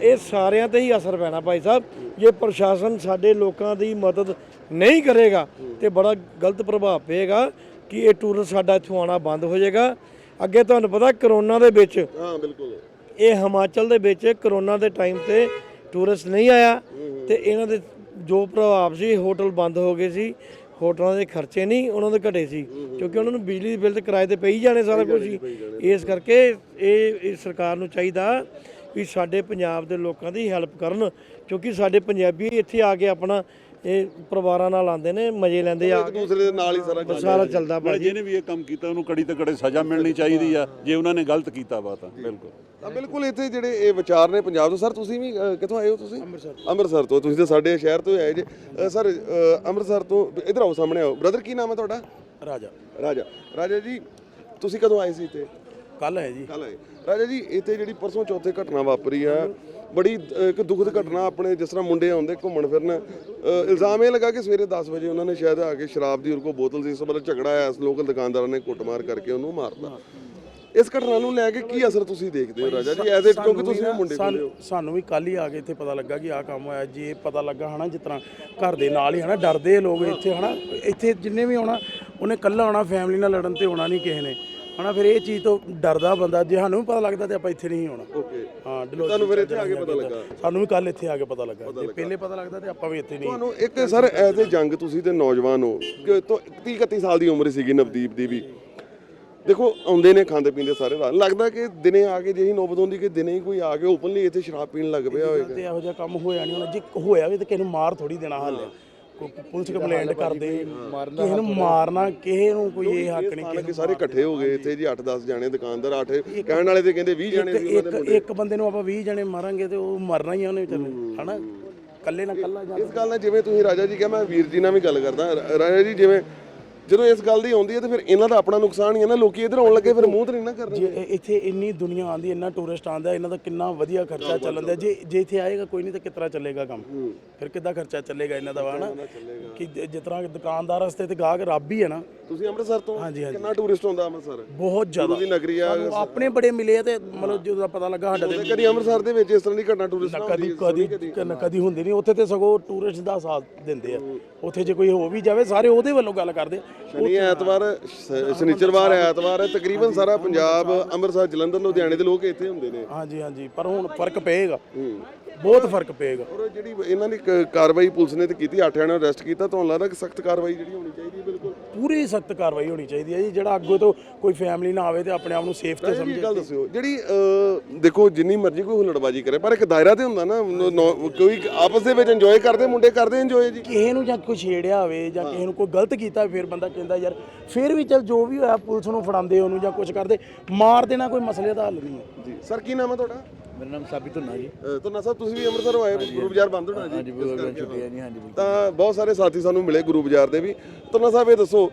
ਇਹ ਸਾਰਿਆਂ ਤੇ ਹੀ ਅਸਰ ਪੈਣਾ ਭਾਈ ਸਾਹਿਬ। ਜੇ ਪ੍ਰਸ਼ਾਸਨ ਸਾਡੇ ਲੋਕਾਂ ਦੀ ਮਦਦ ਨਹੀਂ ਕਰੇਗਾ ਤੇ ਬੜਾ ਗਲਤ ਪ੍ਰਭਾਵ ਪਏਗਾ ਕਿ ਇਹ ਟੂਰਿਸਟ ਸਾਡਾ ਇੱਥੋਂ ਆਉਣਾ ਬੰਦ ਹੋ ਜਾਏਗਾ। ਅੱਗੇ ਤੁਹਾਨੂੰ ਪਤਾ ਕਰੋਨਾ ਦੇ ਵਿੱਚ ਹਾਂ ਬਿਲਕੁਲ। ਇਹ ਹਿਮਾਚਲ ਦੇ ਵਿੱਚ ਕਰੋਨਾ ਦੇ ਟਾਈਮ ਤੇ ਟੂਰਿਸਟ ਨਹੀਂ ਆਇਆ ਤੇ ਇਹਨਾਂ ਦੇ ਜੋ ਪ੍ਰਭਾਵ ਸੀ ਹੋਟਲ ਬੰਦ ਹੋ ਗਏ ਸੀ। ਹੋਟਲਾਂ ਦੇ ਖਰਚੇ ਨਹੀਂ ਉਹਨਾਂ ਦੇ ਘਟੇ ਸੀ ਕਿਉਂਕਿ ਉਹਨਾਂ ਨੂੰ ਬਿਜਲੀ ਦੇ ਬਿੱਲ ਤੇ ਕਿਰਾਏ ਤੇ ਪਈ ਜਾਣੇ ਸਾਰਾ ਕੁਝ ਹੀ। ਇਸ ਕਰਕੇ ਇਹ ਇਹ ਸਰਕਾਰ ਨੂੰ ਚਾਹੀਦਾ ਵੀ ਸਾਡੇ ਪੰਜਾਬ ਦੇ ਲੋਕਾਂ ਦੀ ਹੈਲਪ ਕਰਨ ਕਿਉਂਕਿ ਸਾਡੇ ਪੰਜਾਬੀ ਇੱਥੇ ਆ ਕੇ ਆਪਣਾ ਇਹ ਪਰਿਵਾਰਾਂ ਨਾਲ ਆਉਂਦੇ ਨੇ ਮਜ਼ੇ ਲੈਂਦੇ ਆ। ਇੱਕ ਦੂਸਰੇ ਦੇ ਨਾਲ ਹੀ ਸਾਰਾ ਸਾਰਾ ਚੱਲਦਾ ਭਾਜੀ। ਜਿਹਨੇ ਵੀ ਇਹ ਕੰਮ ਕੀਤਾ ਉਹਨੂੰ ਕੜੀ ਤੇ ਕੜੇ ਸਜ਼ਾ ਮਿਲਣੀ ਚਾਹੀਦੀ ਆ। ਜੇ ਉਹਨਾਂ ਨੇ ਗਲਤ ਕੀਤਾ ਵਾ ਤਾਂ ਬਿਲਕੁਲ। ਤਾਂ ਬਿਲਕੁਲ ਇੱਥੇ ਜਿਹੜੇ ਇਹ ਵਿਚਾਰ ਨੇ ਪੰਜਾਬ ਤੋਂ ਸਰ ਤੁਸੀਂ ਵੀ ਕਿੱਥੋਂ ਆਏ ਹੋ ਤੁਸੀਂ? ਅੰਮ੍ਰਿਤਸਰ ਅੰਮ੍ਰਿਤਸਰ ਤੋਂ ਤੁਸੀਂ ਤਾਂ ਸਾਡੇ ਸ਼ਹਿਰ ਤੋਂ ਆਏ ਜੇ। ਸਰ ਅੰਮ੍ਰਿਤਸਰ ਤੋਂ ਇਧਰ ਆਓ ਸਾਹਮਣੇ ਆਓ। ਬ੍ਰਦਰ ਕੀ ਨਾਮ ਹੈ ਤੁਹਾਡਾ? ਰਾਜਾ। ਰਾਜਾ। ਰਾਜਾ ਜੀ ਤੁਸੀਂ ਕਦੋਂ ਆਏ ਸੀ ਇੱਥੇ? ਕੱਲ ਹੈ ਜੀ। ਕੱਲ ਆਏ। ਰਾਜਾ ਜੀ ਇੱਥੇ ਜਿਹੜੀ ਪਰਸੋਂ ਚੌਥੇ ਘਟਨਾ ਵਾਪਰੀ ਆ ਬੜੀ ਇੱਕ ਦੁਖਦ ਘਟਨਾ ਆਪਣੇ ਜਿਸ ਤਰ੍ਹਾਂ ਮੁੰਡੇ ਆਉਂਦੇ ਘੁੰਮਣ ਫਿਰਨ ਇਲਜ਼ਾਮ ਇਹ ਲੱਗਾ ਕਿ ਸਵੇਰੇ 10 ਵਜੇ ਉਹਨਾਂ ਨੇ ਸ਼ਾਇਦ ਆ ਕੇ ਸ਼ਰਾਬ ਦੀ ਉਹਨਾਂ ਬੋਤਲ ਸੀ, ਇਸ ਤੋਂ ਝਗੜਾ ਆਇਆ ਲੋਕਲ ਦੁਕਾਨਦਾਰਾਂ ਨੇ ਕੁੱਟਮਾਰ ਕਰਕੇ ਉਹਨੂੰ ਮਾਰਤਾ। ਇਸ ਘਟਨਾ ਨੂੰ ਲੈ ਕੇ ਕੀ ਅਸਰ ਤੁਸੀਂ ਦੇਖਦੇ ਹੋ ਰਾਜਾ ਜੀ, ਐਜ਼ ਇਟ ਕਿਉਂਕਿ ਤੁਸੀਂ ਵੀ ਮੁੰਡੇ ਕੋਲੇ ਹੋ? ਸਾਨੂੰ ਵੀ ਕੱਲ ਹੀ ਆ ਕੇ ਇੱਥੇ ਪਤਾ ਲੱਗਾ ਕਿ ਆਹ ਕੰਮ ਹੋਇਆ, ਜੇ ਪਤਾ ਲੱਗਾ ਹਨਾ, ਜਿਸ ਤਰ੍ਹਾਂ ਘਰ ਦੇ ਨਾਲ ਹੀ ਹਨਾ, ਡਰਦੇ ਲੋਕ ਇੱਥੇ ਹਨਾ, ਇੱਥੇ ਜਿੰਨੇ ਵੀ ਆਉਣਾ, ਉਹਨੇ ਕੱਲਾ ਆਉਣਾ ਫੈਮਿਲੀ ਨਾਲ ਲੜਨ ਤੇ ਆਉਣਾ ਨਹੀਂ ਕਿਸੇ ਨੇ। ਹਨਾ ਫਿਰ ਇਹ ਚੀਜ਼ ਤੋਂ ਡਰਦਾ ਬੰਦਾ ਜੇ ਸਾਨੂੰ ਵੀ ਪਤਾ ਲੱਗਦਾ ਤੇ ਆਪਾਂ ਇੱਥੇ ਨਹੀਂ ਆਉਣਾ। ਓਕੇ ਹਾਂ ਤੁਹਾਨੂੰ ਫਿਰ ਇੱਥੇ ਆ ਕੇ ਪਤਾ ਲੱਗਾ? ਸਾਨੂੰ ਵੀ ਕੱਲ ਇੱਥੇ ਆ ਕੇ ਪਤਾ ਲੱਗਾ। ਜੇ ਪਹਿਲੇ ਪਤਾ ਲੱਗਦਾ ਤੇ ਆਪਾਂ ਵੀ ਇੱਥੇ ਨਹੀਂ। ਤੁਹਾਨੂੰ ਇੱਕ ਸਰ ਐਜ਼ ਏ ਜੰਗ ਤੁਸੀਂ ਤੇ ਨੌਜਵਾਨ ਹੋ ਕਿ ਤੋਂ 30 31 ਸਾਲ ਦੀ ਉਮਰ ਸੀਗੀ ਨਵਦੀਪ ਦੀ ਵੀ। ਦੇਖੋ ਆਉਂਦੇ ਨੇ ਖਾਂਦੇ ਪੀਂਦੇ ਸਾਰੇ ਰਾਤ। ਲੱਗਦਾ ਕਿ ਦਿਨੇ ਆ ਕੇ ਜਿਹੀ ਨੌਬਤ ਹੁੰਦੀ ਕਿ ਦਿਨੇ ਹੀ ਕੋਈ ਆ ਕੇ ਓਪਨਲੀ ਇੱਥੇ ਸ਼ਰਾਬ ਪੀਣ ਲੱਗ ਪਿਆ ਹੋਏਗਾ। ਤੇ ਇਹੋ ਜਿਹਾ ਕੰਮ ਹੋਇਆ ਨਹੀਂ ਹੋਣਾ। ਜੇ ਹੋਇਆ ਵੀ ਤੇ ਕਿਸੇ ਨੂੰ ਮਾਰ ਥੋੜੀ ਦੇਣਾ ਹੱਲ। ਪੁਲਿਸ ਕੰਪਲੇਂਟ ਕਰਦੇ ਕਿਸੇ ਨੂੰ ਮਾਰਨਾ ਕਿਸੇ ਨੂੰ ਕੋਈ ਇਹ ਹੱਕ ਨਹੀਂ ਹਾਲਾਂਕਿ ਸਾਰੇ ਇਕੱਠੇ ਹੋ ਗਏ ਇੱਥੇ ਜੀ 8-10 ਜਾਣੇ ਦੁਕਾਨਦਾਰ 8 ਕਹਿਣ ਵਾਲੇ ਤੇ ਕਹਿੰਦੇ 20 ਜਾਣੇ ਸੀ ਉਹਨਾਂ ਦੇ ਇੱਕ ਇੱਕ ਬੰਦੇ ਨੂੰ ਆਪਾਂ 20 ਜਣੇ ਮਾਰਾਂਗੇ ਤੇ ਉਹ ਮਰਨਾ ਹੀ ਆ ਉਹਨੇ ਵਿਚਾਰੇ ਹਨਾ? ਕੱਲੇ ਨਾਲ ਕੱਲਾ ਜਾ ਇਸ ਗੱਲ ਨਾਲ ਜਿਵੇਂ ਤੁਸੀਂ ਰਾਜਾ ਜੀ ਕਿਹਾ ਮੈਂ ਵੀਰ ਜੀ ਨਾਲ ਵੀ ਗੱਲ ਕਰਦਾ ਰਾਜਾ ਜੀ ਜਿਵੇਂ ਜਦੋਂ ਇਸ ਗੱਲ ਦੀ ਆਉਂਦੀ ਹੈ ਤੇ ਫਿਰ ਇਹਨਾਂ ਦਾ ਆਪਣਾ ਨੁਕਸਾਨ ਹੀ ਹੈ ਨਾ ਲੋਕੀ ਇੱਧਰ ਆਉਣ ਲੱਗੇ ਫਿਰ ਮੂੰਹ ਤੇ ਨਹੀਂ ਨਾ ਕਰਨਗੇ। ਜੇ ਇੱਥੇ ਇੰਨੀ ਦੁਨੀਆ ਆਂਦੀ ਇੰਨਾ ਟੂਰਿਸਟ ਆਂਦਾ ਇਹਨਾਂ ਦਾ ਕਿੰਨਾ ਵਧੀਆ ਖਰਚਾ ਚੱਲਣ ਦਿਆ ਜੇ ਜੇ ਇੱਥੇ ਆਏਗਾ ਕੋਈ ਨਹੀਂ ਤਾਂ ਕਿਤਰਾ ਚੱਲੇਗਾ ਕੰਮ? ਫਿਰ ਕਿੱਦਾਂ ਖਰਚਾ ਚੱਲੇਗਾ ਇਹਨਾਂ ਦਾ ਵਾ ਹਨਾ? ਕਿ ਜ- ਜਿਸ ਤਰ੍ਹਾਂ ਦੁਕਾਨਦਾਰ ਰਸਤੇ ਤੇ ਗਾਹਕ ਰੱਬ ਹੀ ਹੈ ਨਾ। ਤੁਸੀਂ ਅੰਮ੍ਰਿਤਸਰ ਤੋਂ? ਹਾਂਜੀ, ਹਾਂਜੀ। ਕਿੰਨਾ ਟੂਰਿਸਟ ਆਉਂਦਾ ਅੰਮ੍ਰਿਤਸਰ? ਬਹੁਤ ਜ਼ਿਆਦਾ। ਦੀ ਨਗਰੀ ਆ ਸਾਨੂੰ ਆਪਣੇ ਬੜੇ ਮਿਲੇ ਆ ਤੇ ਮਤਲਬ ਜਦੋਂ ਦਾ ਪਤਾ ਲੱਗਾ ਸਾਡੇ ਤੇ ਕਦੀ ਅੰਮ੍ਰਿਤਸਰ ਦੇ ਵਿੱਚ ਇਸ ਤਰ੍ਹਾਂ ਦੀ ਘਟਨਾ ਟੂਰਿਸਟ ਕਦੀ ਕਦੀ ਕਦੀ? ਹੁੰਦੀ ਨਹੀਂ। ਉੱਥੇ ਤੇ ਸਗੋਂ ਟੂਰਿਸਟ ਦਾ ਸਾਥ ਦਿੰਦੇ ਆ। ਉੱਥੇ ਜੇ ਕੋਈ ਹੋ ਵੀ ਜਾਵੇ ਸਾਰੇ ਉਹਦੇ ਵੱਲੋਂ ਗੱਲ ਕਰਦੇ ਆ। ਸ਼ਨੀ ਐਤਵਾਰ ਸ਼ਨੀਚਰਵਾਰ ਐਤਵਾਰ ਪੰਜਾਬ ਸਾਰਾ ਪੰਜਾਬ ਅੰਮ੍ਰਿਤਸਰ ਜਲੰਧਰ ਲੁਧਿਆਣੇ ਦੇ ਲੋਕ ਇੱਥੇ ਹੁੰਦੇ ਨੇ। ਹਾਂਜੀ ਹਾਂਜੀ ਪਰ ਹੁਣ ਫ਼ਰਕ ਪਏਗਾ। ਬਹੁਤ ਫ਼ਰਕ ਪਏਗਾ। ਔਰ ਜਿਹੜੀ ਇਹਨਾਂ ਨੇ ਕ- ਕਾਰਵਾਈ ਪੁਲਿਸ ਨੇ ਤੇ ਕੀਤੀ ਅੱਠ ਜਣਿਆਂ ਨੂੰ ਅਰੈਸਟ ਕੀਤਾ ਤੁਹਾਨੂੰ ਲੱਗਦਾ ਕਿ ਸਖਤ ਕਾਰਵਾਈ ਜਿਹੜੀ ਹੋਣੀ ਚਾਹੀਦੀ ਹੈ ਬਿਲਕੁਲ? ਪੂਰੀ ਸਖਤ ਕਾਰਵਾਈ ਹੋਣੀ ਚਾਹੀਦੀ ਹੈ ਜੀ ਜਿਹੜਾ ਅੱਗੋਂ ਤੋਂ ਕੋਈ ਫੈਮਿਲੀ ਨਾ ਆਵੇ ਤੇ ਆਪਣੇ ਆਪ ਨੂੰ ਸੇਫ ਤੇ ਇਹ ਵੀ ਸਮਝੇ ਗੱਲ ਦੱਸਿਓ ਜਿਹੜੀ ਅਹ, ਦੇਖੋ ਜਿੰਨੀ ਮਰਜ਼ੀ ਕੋਈ ਹੁਲੜਬਾਜੀ ਕਰੇ ਪਰ ਇੱਕ ਦਾਇਰਾ ਤੇ ਹੁੰਦਾ ਨਾ ਨ- ਨੌ- ਕੋਈ ਆਪਸ ਦੇ ਵਿੱਚ ਇੰਜੋਏ ਕਰਦੇ ਮੁੰਡੇ ਕਰਦੇ ਇੰਜੋਏ ਜੀ। ਕਿਸੇ ਨੂੰ ਜਾਂ ਕੋਈ ਛੇੜਿਆ ਹੋਵੇ ਜਾਂ ਕਿਸੇ ਨੂੰ ਕੋਈ ਗਲਤ ਕੀਤਾ ਹੋਵੇ, ਫਿਰ ਬੰਦਾ ਕਹਿੰਦਾ ਯਾਰ ਫਿਰ ਵੀ ਚਲ ਜੋ ਵੀ ਹੋਇਆ ਪੁਲਿਸ ਨੂੰ ਫੜਾਉਂਦੇ ਉਹਨੂੰ ਜਾਂ ਕੁਝ ਕਰਦੇ ਮਾਰ ਦੇਣਾ ਕੋਈ ਮਸਲੇ ਦਾ ਹੱਲ ਨਹੀਂ ਹੈ। ਜੀ ਸਰ ਕੀ ਨਾਮ ਹੈ ਤੁਹਾਡਾ? ਮੇਰਾ ਨਾਮ ਸਾਬਿਤ ਹੁੰਨਾ ਜੀ। ਅਹ, ਤੁਨਾ ਸਾਹਿਬ ਤੁਸੀਂ ਵੀ ਅੰਮ੍ਰਿਤਸਰੋਂ ਆਏ ਗੁਰੂ ਬਾਜ਼ਾਰ ਬੰਦ ਹੋਣਾ ਜੀ ਹਾਂਜੀ ਬੋਲ ਛੁੱਟੀਆਂ ਜੀ ਹਾਂਜੀ ਤਾਂ ਬਹੁਤ ਸਾਰੇ ਸਾਥੀ ਸਾਨੂੰ ਮਿਲੇ ਗੁਰੂ ਬਾਜ਼ਾਰ ਦੇ ਵੀ। ਤੁਨਾ ਸਾਹਿਬ ਇਹ ਦੱਸੋ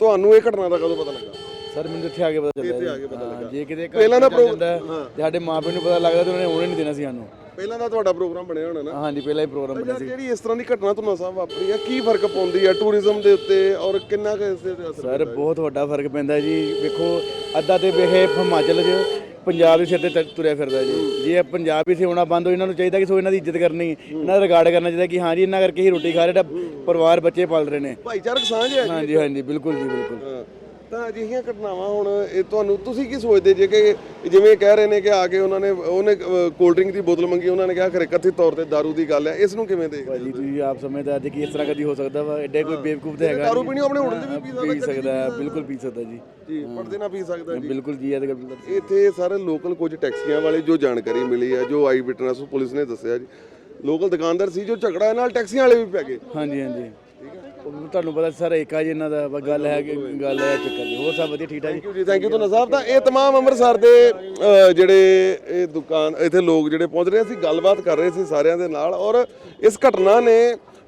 ਤੁਹਾਨੂੰ ਇਹ ਘਟਨਾ ਦਾ ਕਦੋਂ ਪਤਾ ਲੱਗਾ? ਸਰ ਮੈਨੂੰ ਇੱਥੇ ਆ ਕੇ ਪਤਾ ਚੱਲਿਆ ਇੱਥੇ ਆ ਜੀ। ਕੇ ਪਤਾ ਹਾਂ, ਲੱਗਾ। ਜੇ ਕਿਤੇ ਘਰ ਪਹਿਲਾਂ ਦਾ ਚੱਲ ਪ੍ਰੋ- ਜਾਂਦਾ ਹੈ, ਤੇ ਸਾਡੇ ਮਾਪਿਆਂ ਨੂੰ ਪਤਾ ਲੱਗਦਾ ਤੇ ਉਹਨਾਂ ਨੇ ਆਉਣੇ ਨਹੀਂ ਦੇਣਾ ਸੀ ਸਾਨੂੰ। ਪਹਿਲਾਂ ਦਾ ਤੁਹਾਡਾ ਪ੍ਰੋਗਰਾਮ ਬਣਿਆ ਹੋਣਾ ਨਾ। ਹਾਂਜੀ ਪਹਿਲਾਂ ਹੀ ਪ੍ਰੋਗਰਾਮ ਬਣਿਆ ਯਾਰ ਸੀ। ਜਿਹੜੀ ਇਸ ਤਰ੍ਹਾਂ ਦੀ ਘਟਨਾ ਤੁਨਾ ਸਾਹਿਬ ਵਾਪਰੀ ਆ ਕੀ ਫ਼ਰਕ ਪਾਉਂਦੀ ਆ ਟੂਰਿਜ਼ਮ ਦੇ ਉੱਤੇ ਔਰ ਕਿੰਨਾ ਕੁ ਇਸ ਦੇ ਅਸਰ ਸਰ ਬਹੁਤ ਵੱਡਾ ਫ਼ਰਕ ਪੈਂਦਾ ਜੀ। ਵੇਖੋ ਅੱਧਾ ਤੇ ਵੇਖੇ ਹਿਮਾਚਲ 'ਚ ਪੰਜਾਬ ਦੇ ਸਿਰ ਤੇ ਤ- ਤੁਰਿਆ ਫਿਰਦਾ ਜੀ। ਜੇ ਇਹ ਪੰਜਾਬ ਇੱਥੇ ਆਉਣਾ ਬੰਦ ਹੋ ਇਹਨਾਂ ਨੂੰ ਚਾਹੀਦਾ ਕਿ ਸੋ ਇਹਨਾਂ ਦੀ ਇੱਜ਼ਤ ਕਰਨੀ ਇਹਨਾਂ ਦਾ ਰਿਗਾਰਡ ਕਰਨਾ ਚਾਹੀਦਾ ਕਿ ਹਾਂ ਜੀ ਇਹਨਾਂ ਕਰਕੇ ਹੀ ਰੋਟੀ ਖਾ ਰਹੇ ਪਰਿਵਾਰ ਬੱਚੇ ਪਾਲ ਰਹੇ ਨੇ। ਭਾਈਚਾਰਕ ਸਾਂਝ ਹੈ ਹਾਂਜੀ ਹਾਂਜੀ ਬਿਲਕੁਲ ਜੀ ਬਿਲਕੁਲ। ਹਾਂ। ਤਾਂ ਅਜਿਹੀਆਂ ਘਟਨਾਵਾਂ ਹੁਣ ਇਹ ਤੁਹਾਨੂੰ ਤੁਸੀਂ ਕੀ ਸੋਚਦੇ ਜੇ ਕਿ ਜਿਵੇਂ ਕਹਿ ਰਹੇ ਨੇ ਕਿ ਆ ਕੇ ਉਹਨਾਂ ਨੇ ਉਹਨੇ ਕੋਲਡ ਡਰਿੰਕ ਦੀ ਬੋਤਲ ਮੰਗੀ ਉਹਨਾਂ ਨੇ ਕਿਹਾ ਖਰੇ ਕਥਿਤ ਤੌਰ ਤੇ दारू ਦੀ ਗੱਲ ਹੈ ਇਸ ਨੂੰ ਕਿਵੇਂ ਦੇਖਦੇ ਭਾਜੀ ਤੁਸੀਂ? ਆਪ ਸਮਝਦਾ ਅੱਜ ਕਿ ਇਸ ਤਰ੍ਹਾਂ ਕਦੀ ਹੋ ਸਕਦਾ ਵਾ ਐਡੇ ਕੋਈ ਬੇਵਕੂਫ ਤੇ ਹੈਗਾ ਦਾਰੂ। ਪੀਣੀ ਆਪਣੇ ਹੋਟਲ 'ਚ ਵੀ ਪੀ ਸਕਦਾ ਬਿਲਕੁਲ ਪੀ ਸਕਦਾ ਜੀ। ਜੀ ਪੜਦੇ ਨਾ ਪੀ ਸਕਦਾ ਜੀ। ਬਿਲਕੁਲ ਜੀ ਇਹ ਤਾਂ ਗੱਲ ਇੱਥੇ ਸਾਰੇ ਲੋਕਲ ਕੁਝ ਟੈਕਸੀਆਂ ਵਾਲੇ ਜੋ ਜਾਣਕਾਰੀ ਮਿਲੀ ਹੈ ਜੋ ਆਈ ਵਿਟਨੈਸ ਪੁਲਿਸ ਨੇ ਦੱਸਿਆ ਜੀ। ਲੋਕਲ ਦੁਕਾਨਦਾਰ ਸੀ ਜੋ ਝਗੜਾ ਨਾਲ ਟੈਕਸੀਆਂ ਵਾਲੇ ਵੀ ਪੈ ਗਏ। ਹਾਂਜੀ ਹਾਂਜੀ। ਉਹ ਤੁਹਾਨੂੰ ਪਤਾ ਸਰ ਏਕਾ ਜੀ ਇਹਨਾਂ ਦਾ ਬਸ ਗੱਲ ਹੈ ਕਿ ਗੱਲ ਹੈ ਚੱਕਰ ਨਹੀਂ ਹੋਰ ਸਭ ਵਧੀਆ ਠੀਕ ਠਾਕ ਜੀ ਥੈਂਕ ਯੂ ਜੀ ਥੈਂਕ ਯੂ ਤੁਹਾਨੂੰ ਸਾਹਿਬ ਤਾਂ ਇਹ तमाम ਅੰਮ੍ਰਿਤਸਰ ਦੇ ਅ, ਜਿਹੜੇ ਇਹ ਦੁਕਾਨ ਇੱਥੇ ਲੋਕ ਜਿਹੜੇ ਪਹੁੰਚ ਰਹੇ ਸੀ ਗੱਲਬਾਤ ਕਰ ਰਹੇ ਸੀ ਸਾਰਿਆਂ ਦੇ ਨਾਲ ਔਰ ਇਸ ਘਟਨਾ ਨੇ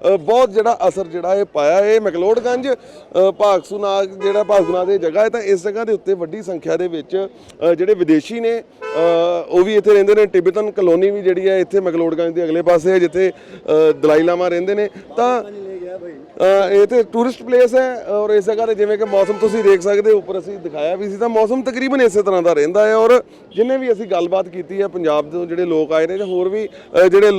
ਅ, ਬਹੁਤ ਜਿਹੜਾ ਅਸਰ ਜਿਹੜਾ ਇਹ ਪਾਇਆ ਇਹ ਮੈਕਲੋਡਗੰਜ ਅ, ਭਾਗਸੂਨਾਗ ਜਿਹੜਾ ਭਾਗਸੂਨਾਗ ਦੀ ਜਗ੍ਹਾ ਹੈ ਤਾਂ ਇਸ ਜਗ੍ਹਾ ਦੇ ਉੱਤੇ ਵੱਡੀ ਸੰਖਿਆ ਦੇ ਵਿੱਚ ਅ, ਜਿਹੜੇ ਵਿਦੇਸ਼ੀ ਨੇ ਅ, ਉਹ ਵੀ ਇੱਥੇ ਰਹਿੰਦੇ ਨੇ ਟਿਬੇਟਨ ਕਲੋਨੀ ਵੀ ਜਿਹੜੀ ਹੈ ਇੱਥੇ ਮੈਕਲੋਡਗੰਜ ਦੇ ਅਗਲੇ ਪਾਸੇ ਹੈ ਜਿੱਥੇ ਅ, ਦਲਾਈ ਲਾਮਾ ਰਹਿੰਦੇ ਨੇ ਤਾਂ ਅ, ਇਹ ਤੇ ਟੂਰਿਸਟ ਪਲੇਸ ਹੈ ਔਰ ਇਸ ਜਗ੍ਹਾ ਤੇ ਜਿਵੇਂ ਕਿ ਮੌਸਮ ਤੁਸੀਂ ਦੇਖ ਸਕਦੇ ਹੋ, ਉੱਪਰ ਅਸੀਂ ਦਿਖਾਇਆ ਵੀ ਸੀ, ਤਾਂ ਮੌਸਮ ਤਕਰੀਬਨ ਇਸੇ ਤਰ੍ਹਾਂ ਦਾ ਰਹਿੰਦਾ ਹੈ ਔਰ ਜਿੰਨੇ ਵੀ ਅਸੀਂ ਗੱਲਬਾਤ ਕੀਤੀ ਹੈ ਪੰਜਾਬ ਤੋਂ ਜਿਹੜੇ ਲੋਕ ਆਏ ਨੇ ਜਾਂ ਹੋਰ ਵੀ ਜਿਹੜੇ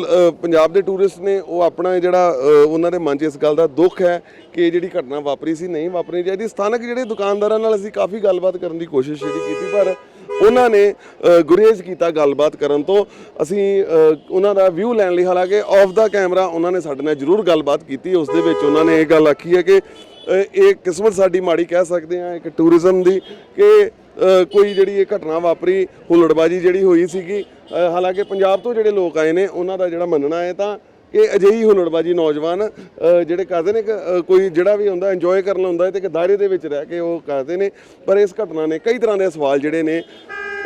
ਪੰਜਾਬ ਦੇ ਟੂਰਿਸਟ ਨੇ, ਉਹ ਆਪਣਾ ਜਿਹੜਾ ਉਹਨਾਂ ਦੇ ਮਨ 'ਚ ਇਸ ਗੱਲ ਦਾ ਦੁੱਖ ਹੈ ਕਿ ਇਹ ਜਿਹੜੀ ਘਟਨਾ ਵਾਪਰੀ ਸੀ, ਨਹੀਂ ਵਾਪਰਨੀ ਚਾਹੀਦੀ ਸਥਾਨਕ ਜਿਹੜੇ ਦੁਕਾਨਦਾਰਾਂ ਨਾਲ ਅਸੀਂ ਕਾਫੀ ਗੱਲਬਾਤ ਕਰਨ ਦੀ ਕੋਸ਼ਿਸ਼ ਜਿਹੜੀ ਕੀਤੀ, ਪਰ ਉਹਨਾਂ ਨੇ ਗੁਰੇਜ਼ ਕੀਤਾ ਗੱਲਬਾਤ ਕਰਨ ਤੋਂ। ਅਸੀਂ ਉਹਨਾਂ ਦਾ ਵਿਊ ਲੈਣ ਲਈ ਹਾਲਾਂਕਿ ਆਫ ਦਾ ਕੈਮਰਾ ਉਹਨਾਂ ਨੇ ਸਾਡੇ ਨਾਲ ਜ਼ਰੂਰ ਗੱਲਬਾਤ ਕੀਤੀ। ਉਸ ਦੇ ਵਿੱਚ ਉਹਨਾਂ ਨੇ ਇਹ ਗੱਲ ਆਖੀ ਹੈ ਕਿ ਇਹ ਕਿਸਮਤ ਸਾਡੀ ਮਾੜੀ ਕਹਿ ਸਕਦੇ ਹਾਂ, ਇੱਕ ਟੂਰਿਜ਼ਮ ਦੀ ਕਿ ਕੋਈ ਜਿਹੜੀ ਇਹ ਘਟਨਾ ਵਾਪਰੀ, ਹੁੱਲੜਬਾਜੀ ਜਿਹੜੀ ਹੋਈ ਸੀਗੀ। ਹਾਲਾਂਕਿ ਪੰਜਾਬ ਤੋਂ ਜਿਹੜੇ ਲੋਕ ਆਏ ਨੇ, ਉਹਨਾਂ ਦਾ ਜਿਹੜਾ ਮੰਨਣਾ ਹੈ ਤਾਂ ਕਿ ਅਜਿਹੀ ਹੁਨਰਬਾਜੀ ਨੌਜਵਾਨ ਅ, ਜਿਹੜੇ ਕਰਦੇ ਨੇ ਕਿ ਅ, ਕੋਈ ਜਿਹੜਾ ਵੀ ਹੁੰਦਾ ਇੰਜੋਏ ਕਰਨ ਹੁੰਦਾ ਹੈ ਤੇ ਕਿ ਦਾਇਰੇ ਦੇ ਵਿੱਚ ਰਹਿ ਕੇ ਉਹ ਕਰਦੇ ਨੇ ਪਰ ਇਸ ਘਟਨਾ ਨੇ ਕਈ ਤਰ੍ਹਾਂ ਦੇ ਸਵਾਲ ਜਿਹੜੇ ਨੇ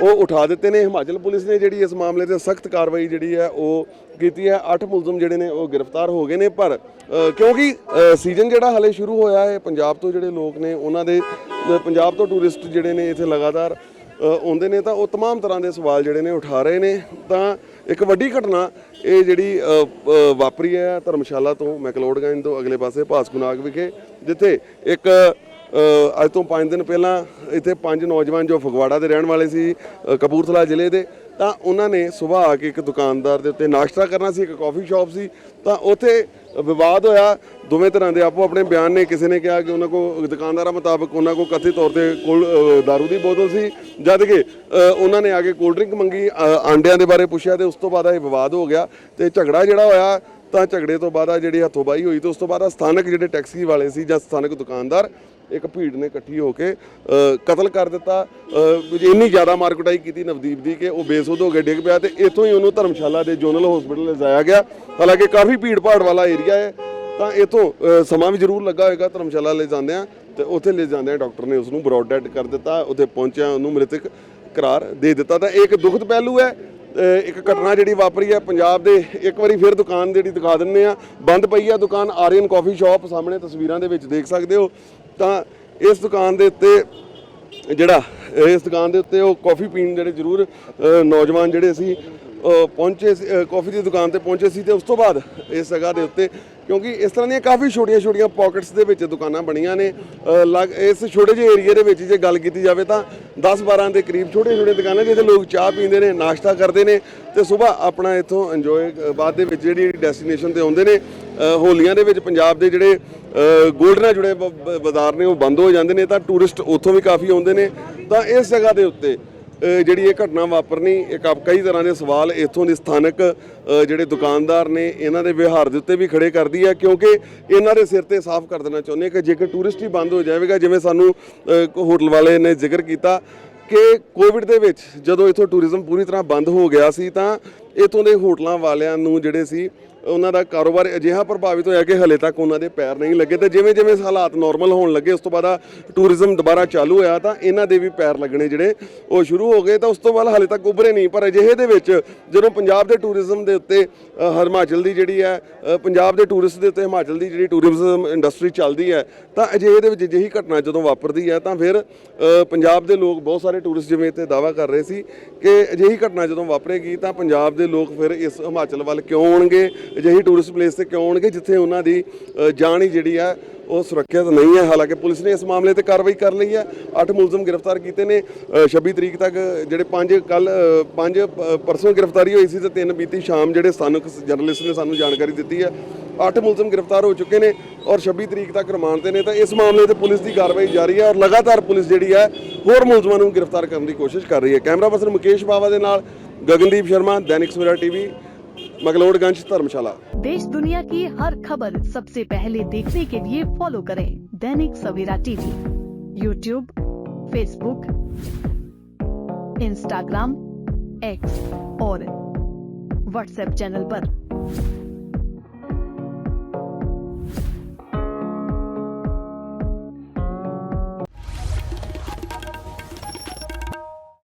ਉਹ ਉਠਾ ਦਿੱਤੇ ਨੇ ਹਿਮਾਚਲ ਪੁਲਿਸ ਨੇ ਜਿਹੜੀ ਇਸ ਮਾਮਲੇ ਤੇ ਸਖਤ ਕਾਰਵਾਈ ਜਿਹੜੀ ਹੈ ਉਹ ਕੀਤੀ ਹੈ ਅੱਠ ਮੁਲਜ਼ਮ ਜਿਹੜੇ ਨੇ ਉਹ ਗ੍ਰਿਫਤਾਰ ਹੋ ਗਏ ਨੇ ਪਰ ਅ, ਕਿਉਂਕਿ ਸੀਜ਼ਨ ਜਿਹੜਾ ਹਲੇ ਸ਼ੁਰੂ ਹੋਇਆ ਹੈ ਪੰਜਾਬ ਤੋਂ ਜਿਹੜੇ ਲੋਕ ਨੇ ਉਹਨਾਂ ਦੇ ਅ, ਪੰਜਾਬ ਤੋਂ ਟੂਰਿਸਟ ਜਿਹੜੇ ਨੇ ਇੱਥੇ ਲਗਾਤਾਰ ਅ, ਆਉਂਦੇ ਨੇ ਤਾਂ ਉਹ तमाम ਤਰ੍ਹਾਂ ਦੇ ਸਵਾਲ ਜਿਹੜੇ ਨੇ ਉਠਾ ਰਹੇ ਨੇ ਤਾਂ ਇੱਕ ਵੱਡੀ ਘਟਨਾ ਇਹ ਜਿਹੜੀ ਵਾਪਰੀ ਹੈ ਧਰਮਸ਼ਾਲਾ ਤੋਂ ਮੈਕਲੋਡਗੰਜ ਤੋਂ ਅਗਲੇ ਪਾਸੇ ਭਾਸਕੁਨਾਗ ਵਿਖੇ, ਜਿੱਥੇ ਇੱਕ ਅੱਜ ਤੋਂ 5 ਦਿਨ ਪਹਿਲਾਂ ਇੱਥੇ ਪੰਜ ਨੌਜਵਾਨ ਜੋ ਫਗਵਾੜਾ ਦੇ ਰਹਿਣ ਵਾਲੇ ਸੀ ਕਪੂਰਥਲਾ ਜ਼ਿਲ੍ਹੇ ਦੇ ਤਾਂ ਉਹਨਾਂ ਨੇ ਸਵੇਰ ਆ ਕੇ ਇੱਕ ਦੁਕਾਨਦਾਰ ਦੇ ਉੱਤੇ ਨਾਸ਼ਤਾ ਕਰਨਾ ਸੀ ਇੱਕ ਕਾਫੀ ਸ਼ਾਪ ਸੀ ਤਾਂ ਉੱਥੇ ਵਿਵਾਦ ਹੋਇਆ। ਦੋਵੇਂ ਤਰ੍ਹਾਂ ਦੇ ਆਪੋ ਆਪਣੇ ਬਿਆਨ ਨੇ ਕਿਸੇ ਨੇ ਕਿਹਾ ਕਿ ਉਹਨਾਂ ਕੋ ਦੁਕਾਨਦਾਰਾਂ ਮੁਤਾਬਕ ਉਹਨਾਂ ਕੋ ਕਥਿਤ ਤੌਰ ਤੇ ਕੋਲ ਅ, ਦਾਰੂ ਦੀ ਬੋਤਲ ਸੀ। ਜਦ ਕਿ ਉਹਨਾਂ ਨੇ ਆ ਕੇ ਕੋਲਡ ਡਰਿੰਕ ਮੰਗੀ ਆਂਡਿਆਂ ਦੇ ਬਾਰੇ ਪੁੱਛਿਆ ਤੇ ਉਸ ਤੋਂ ਬਾਅਦ ਇਹ ਵਿਵਾਦ ਹੋ ਗਿਆ ਤੇ ਝਗੜਾ ਜਿਹੜਾ ਹੋਇਆ ਤਾਂ ਝਗੜੇ ਤੋਂ ਬਾਅਦ ਆ ਜਿਹੜੀ ਹੱਥੋਂ ਬਾਈ ਹੋਈ ਤੇ ਉਸ ਤੋਂ ਬਾਅਦ ਆ ਸਥਾਨਕ ਜਿਹੜੇ ਟੈਕਸੀ ਵਾਲੇ ਸੀ ਜਾਂ ਸਥਾਨਕ ਦੁਕਾਨਦਾਰ ਇੱਕ ਭੀੜ ਨੇ ਇਕੱਠੀ ਹੋ ਕੇ ਕਤਲ ਕਰ ਦਿੱਤਾ। ਇੰਨੀ ਜ਼ਿਆਦਾ ਮਾਰਕੁਟਾਈ ਕੀਤੀ ਨਵਦੀਪ ਦੀ ਕਿ ਉਹ ਬੇਸੁੱਧ ਹੋ ਕੇ ਡਿੱਗ ਪਿਆ ਤੇ ਇੱਥੋਂ ਹੀ ਉਹਨੂੰ ਧਰਮਸ਼ਾਲਾ ਦੇ ਜੋਨਲ ਹਸਪੀਟਲ ਲਿਜਾਇਆ ਗਿਆ। ਹਾਲਾਂਕਿ ਕਾਫੀ ਭੀੜ ਭਾੜ ਵਾਲਾ ਏਰੀਆ ਹੈ, ਤਾਂ ਇੱਥੋਂ ਸਮਾਂ ਵੀ ਜ਼ਰੂਰ ਲੱਗਾ ਹੋਏਗਾ ਧਰਮਸ਼ਾਲਾ ਲੈ ਜਾਂਦਿਆਂ ਤੇ ਉੱਥੇ ਲੈ ਜਾਂਦਿਆਂ ਡਾਕਟਰ ਨੇ ਉਸ ਨੂੰ ਬਰੌਡ ਡੈਡ ਕਰ ਦਿੱਤਾ, ਉੱਥੇ ਪਹੁੰਚਿਆ, ਉਹਨੂੰ ਮ੍ਰਿਤਕ ਕਰਾਰ ਦੇ ਦਿੱਤਾ। ਤਾਂ ਇਹ ਇੱਕ ਦੁਖਦ ਪਹਿਲੂ ਹੈ ਇੱਕ ਘਟਨਾ ਜਿਹੜੀ ਵਾਪਰੀ ਹੈ ਪੰਜਾਬ ਦੇ, ਇੱਕ ਵਾਰੀ ਫਿਰ ਦੁਕਾਨ ਜਿਹੜੀ ਦਿਖਾ ਦਿੰਨੇ ਆ, ਬੰਦ ਪਈ ਆ ਦੁਕਾਨ ਆਰੀਅਨ ਕਾਫੀ ਸ਼ਾਪ ਸਾਹਮਣੇ ਤਸਵੀਰਾਂ ਦੇ ਵਿੱਚ ਦੇਖ ਸਕਦੇ ਹੋ। ਤਾਂ ਇਸ ਦੁਕਾਨ ਦੇ ਉੱਤੇ ਜਿਹੜਾ, ਇਸ ਦੁਕਾਨ ਦੇ ਉੱਤੇ ਉਹ ਕਾਫੀ ਪੀਣ ਜਿਹੜੇ ਜ਼ਰੂਰ ਨੌਜਵਾਨ ਜਿਹੜੇ ਸੀ ਪਹੁੰਚੇ ਸੀ ਅ, ਕਾਫੀ ਦੀ ਦੁਕਾਨ ਤੇ ਪਹੁੰਚੇ ਸੀ ਤੇ ਉਸ ਤੋਂ ਬਾਅਦ ਇਸ ਜਗ੍ਹਾ ਦੇ ਉੱਤੇ ਕਿਉਂਕਿ ਇਸ ਤਰ੍ਹਾਂ ਦੀਆਂ ਕਾਫੀ ਛੋਟੀਆਂ-ਛੋਟੀਆਂ ਪਾਕਟਸ ਦੇ ਵਿੱਚ ਦੁਕਾਨਾਂ ਬਣੀਆਂ ਨੇ ਅ, ਲੱਗ ਇਸ ਛੋਟੇ ਜਿਹੇ ਏਰੀਆ ਦੇ ਵਿੱਚ ਜੇ ਗੱਲ ਕੀਤੀ ਜਾਵੇ ਤਾਂ 10-12 ਦੇ ਕਰੀਬ ਛੋਟੇ-ਛੋਟੇ ਦੁਕਾਨਾਂ ਜਿੱਥੇ ਲੋਕ ਚਾਹ ਪੀਂਦੇ ਨੇ ਨਾਸ਼ਤਾ ਕਰਦੇ ਨੇ ਤੇ ਸਵੇਰ ਆਪਣਾ ਇੱਥੋਂ ਇੰਜੋਏ ਬਾਅਦ ਦੇ ਵਿੱਚ ਜਿਹੜੀ ਡੈਸਟੀਨੇਸ਼ਨ ਤੇ ਆਉਂਦੇ ਨੇ ਹੋਲੀਆਂ ਦੇ ਵਿੱਚ ਪੰਜਾਬ ਦੇ ਜਿਹੜੇ ਗੋਲਡ ਨਾਲ ਜੁੜੇ ਬ- ਬ- ਬਾਜ਼ਾਰ ਨੇ ਉਹ ਬੰਦ ਹੋ ਜਾਂਦੇ ਨੇ ਤਾਂ ਟੂਰਿਸਟ ਉੱਥੋਂ ਵੀ ਕਾਫੀ ਆਉਂਦੇ ਨੇ। ਤਾਂ ਇਸ ਜਗ੍ਹਾ ਦੇ ਉੱਤੇ ਜਿਹੜੀ ਇਹ ਘਟਨਾ ਵਾਪਰਨੀ ਇੱਕ ਕਈ ਤਰ੍ਹਾਂ ਦੇ ਸਵਾਲ ਇੱਥੋਂ ਦੇ ਸਥਾਨਕ ਜਿਹੜੇ ਦੁਕਾਨਦਾਰ ਨੇ, ਇਹਨਾਂ ਦੇ ਵਿਹਾਰ ਦੇ ਉੱਤੇ ਵੀ ਖੜੇ ਕਰਦੀ ਹੈ ਕਿਉਂਕਿ ਇਹਨਾਂ ਦੇ ਸਿਰ ਤੇ ਸਾਫ਼ ਕਰ ਦੇਣਾ ਚਾਹੁੰਦੇ ਕਿ ਜੇਕਰ ਟੂਰਿਸਟ ਹੀ ਬੰਦ ਹੋ ਜਾਵੇਗਾ, ਜਿਵੇਂ ਸਾਨੂੰ ਹੋਟਲ ਵਾਲੇ ਨੇ ਜ਼ਿਕਰ ਕੀਤਾ ਕਿ ਕੋਵਿਡ ਦੇ ਵਿੱਚ ਜਦੋਂ ਇੱਥੋਂ ਟੂਰਿਜ਼ਮ ਪੂਰੀ ਤਰ੍ਹਾਂ ਬੰਦ ਹੋ ਗਿਆ ਸੀ, ਤਾਂ ਇੱਥੋਂ ਦੇ ਹੋਟਲਾਂ ਵਾਲਿਆਂ ਨੂੰ ਜਿਹੜੇ ਸੀ, ਉਹਨਾਂ ਦਾ ਕਾਰੋਬਾਰ ਅਜਿਹਾ ਪ੍ਰਭਾਵਿਤ ਹੋਇਆ ਕਿ ਹਲੇ ਤੱਕ ਉਹਨਾਂ ਦੇ ਪੈਰ ਨਹੀਂ ਲੱਗੇ। ਤੇ ਜਿਵੇਂ ਜਿਵੇਂ ਹਾਲਾਤ ਨਾਰਮਲ ਹੋਣ ਲੱਗੇ, ਉਸ ਤੋਂ ਬਾਅਦ ਟੂਰਿਜ਼ਮ ਦੁਬਾਰਾ ਚਾਲੂ ਹੋਇਆ, ਤਾਂ ਇਹਨਾਂ ਦੇ ਵੀ ਪੈਰ ਲੱਗਣੇ ਜਿਹੜੇ, ਉਹ ਸ਼ੁਰੂ ਹੋ ਗਏ। ਤਾਂ ਉਸ ਤੋਂ ਬਾਅਦ ਹਲੇ ਤੱਕ ਉੱਭਰੇ ਨਹੀਂ, ਪਰ ਅਜਿਹੇ ਦੇ ਵਿੱਚ ਜਦੋਂ ਪੰਜਾਬ ਦੇ ਟੂਰਿਜ਼ਮ ਦੇ ਉੱਤੇ ਹਿਮਾਚਲ ਦੀ ਜਿਹੜੀ ਹੈ ਪੰਜਾਬ ਦੇ ਟੂਰਿਸਟ ਦੇ ਉੱਤੇ ਹਿਮਾਚਲ ਦੀ ਜਿਹੜੀ ਟੂਰਿਜ਼ਮ ਇੰਡਸਟਰੀ ਚੱਲਦੀ ਹੈ, ਤਾਂ ਅਜਿਹੇ ਦੇ ਵਿੱਚ ਅਜਿਹੀ ਘਟਨਾ ਜਦੋਂ ਵਾਪਰਦੀ ਹੈ, ਤਾਂ ਫਿਰ ਪੰਜਾਬ ਦੇ ਲੋਕ ਬਹੁਤ ਸਾਰੇ ਟੂਰਿਸਟ ਜਿਵੇਂ ਇੱਥੇ ਦਾਵਾ ਕਰ ਰਹੇ ਸੀ ਕਿ ਅਜਿਹੀ ਘਟਨਾ ਜਦੋਂ ਵਾਪਰੇਗੀ, ਤਾਂ ਪੰਜਾਬ ਦੇ ਲੋਕ ਫਿਰ ਇਸ ਹਿਮਾਚਲ ਵੱਲ ਕਿਉਂ ਆਉਣਗੇ? ਅਜਿਹੀ ਟੂਰਿਸਟ ਪਲੇਸ ਤੇ ਕਿਉਂ ਆਉਣਗੇ ਜਿੱਥੇ ਉਹਨਾਂ ਦੀ ਅ, ਜਾਨ ਹੀ ਜਿਹੜੀ ਹੈ ਉਹ ਸੁਰੱਖਿਅਤ ਨਹੀਂ ਹੈ। ਹਾਲਾਂਕਿ ਪੁਲਿਸ ਨੇ ਇਸ ਮਾਮਲੇ ਤੇ ਕਾਰਵਾਈ ਕਰ ਲਈ ਹੈ ਅੱਠ ਮੁਲਜ਼ਮ ਗ੍ਰਿਫਤਾਰ ਕੀਤੇ ਨੇ। ਅ, 26 ਤਰੀਕ ਤੱਕ ਜਿਹੜੇ ਪੰਜ ਕੱਲ ਪੰਜ ਪਰਸੋਂ ਗ੍ਰਿਫਤਾਰੀ ਹੋਈ ਸੀ ਤੇ ਤਿੰਨ ਬੀਤੀ ਸ਼ਾਮ ਜਿਹੜੇ ਸਥਾਨਕ ਜਰਨਲਿਸਟ ਨੇ ਸਾਨੂੰ ਜਾਣਕਾਰੀ ਦਿੱਤੀ ਹੈ ਅੱਠ ਮੁਲਜ਼ਮ ਗ੍ਰਿਫਤਾਰ ਹੋ ਚੁੱਕੇ ਨੇ ਔਰ 26 ਤਰੀਕ ਤੱਕ ਰਿਮਾਂਡ ਤੇ ਨੇ। ਤਾਂ ਇਸ ਮਾਮਲੇ ਤੇ ਪੁਲਿਸ ਦੀ ਕਾਰਵਾਈ ਜਾਰੀ ਹੈ ਔਰ ਲਗਾਤਾਰ ਪੁਲਿਸ ਜਿਹੜੀ ਹੈ ਹੋਰ ਮੁਲਜ਼ਮਾਂ ਨੂੰ ਗ੍ਰਿਫਤਾਰ ਕਰਨ ਦੀ ਕੋਸ਼ਿਸ਼ ਕਰ ਰਹੀ ਹੈ। ਕੈਮਰਾ ਪਰਸਨ ਮੁਕੇਸ਼ ਬਾਵਾ ਦੇ ਨਾਲ गगनदीप शर्मा, दैनिक सवेरा टीवी, मगलोड़गंज धर्मशाला देश दुनिया की हर खबर सबसे पहले देखने के लिए फॉलो करें Dainik Savera TV YouTube Facebook Instagram X और व्हाट्सएप चैनल पर।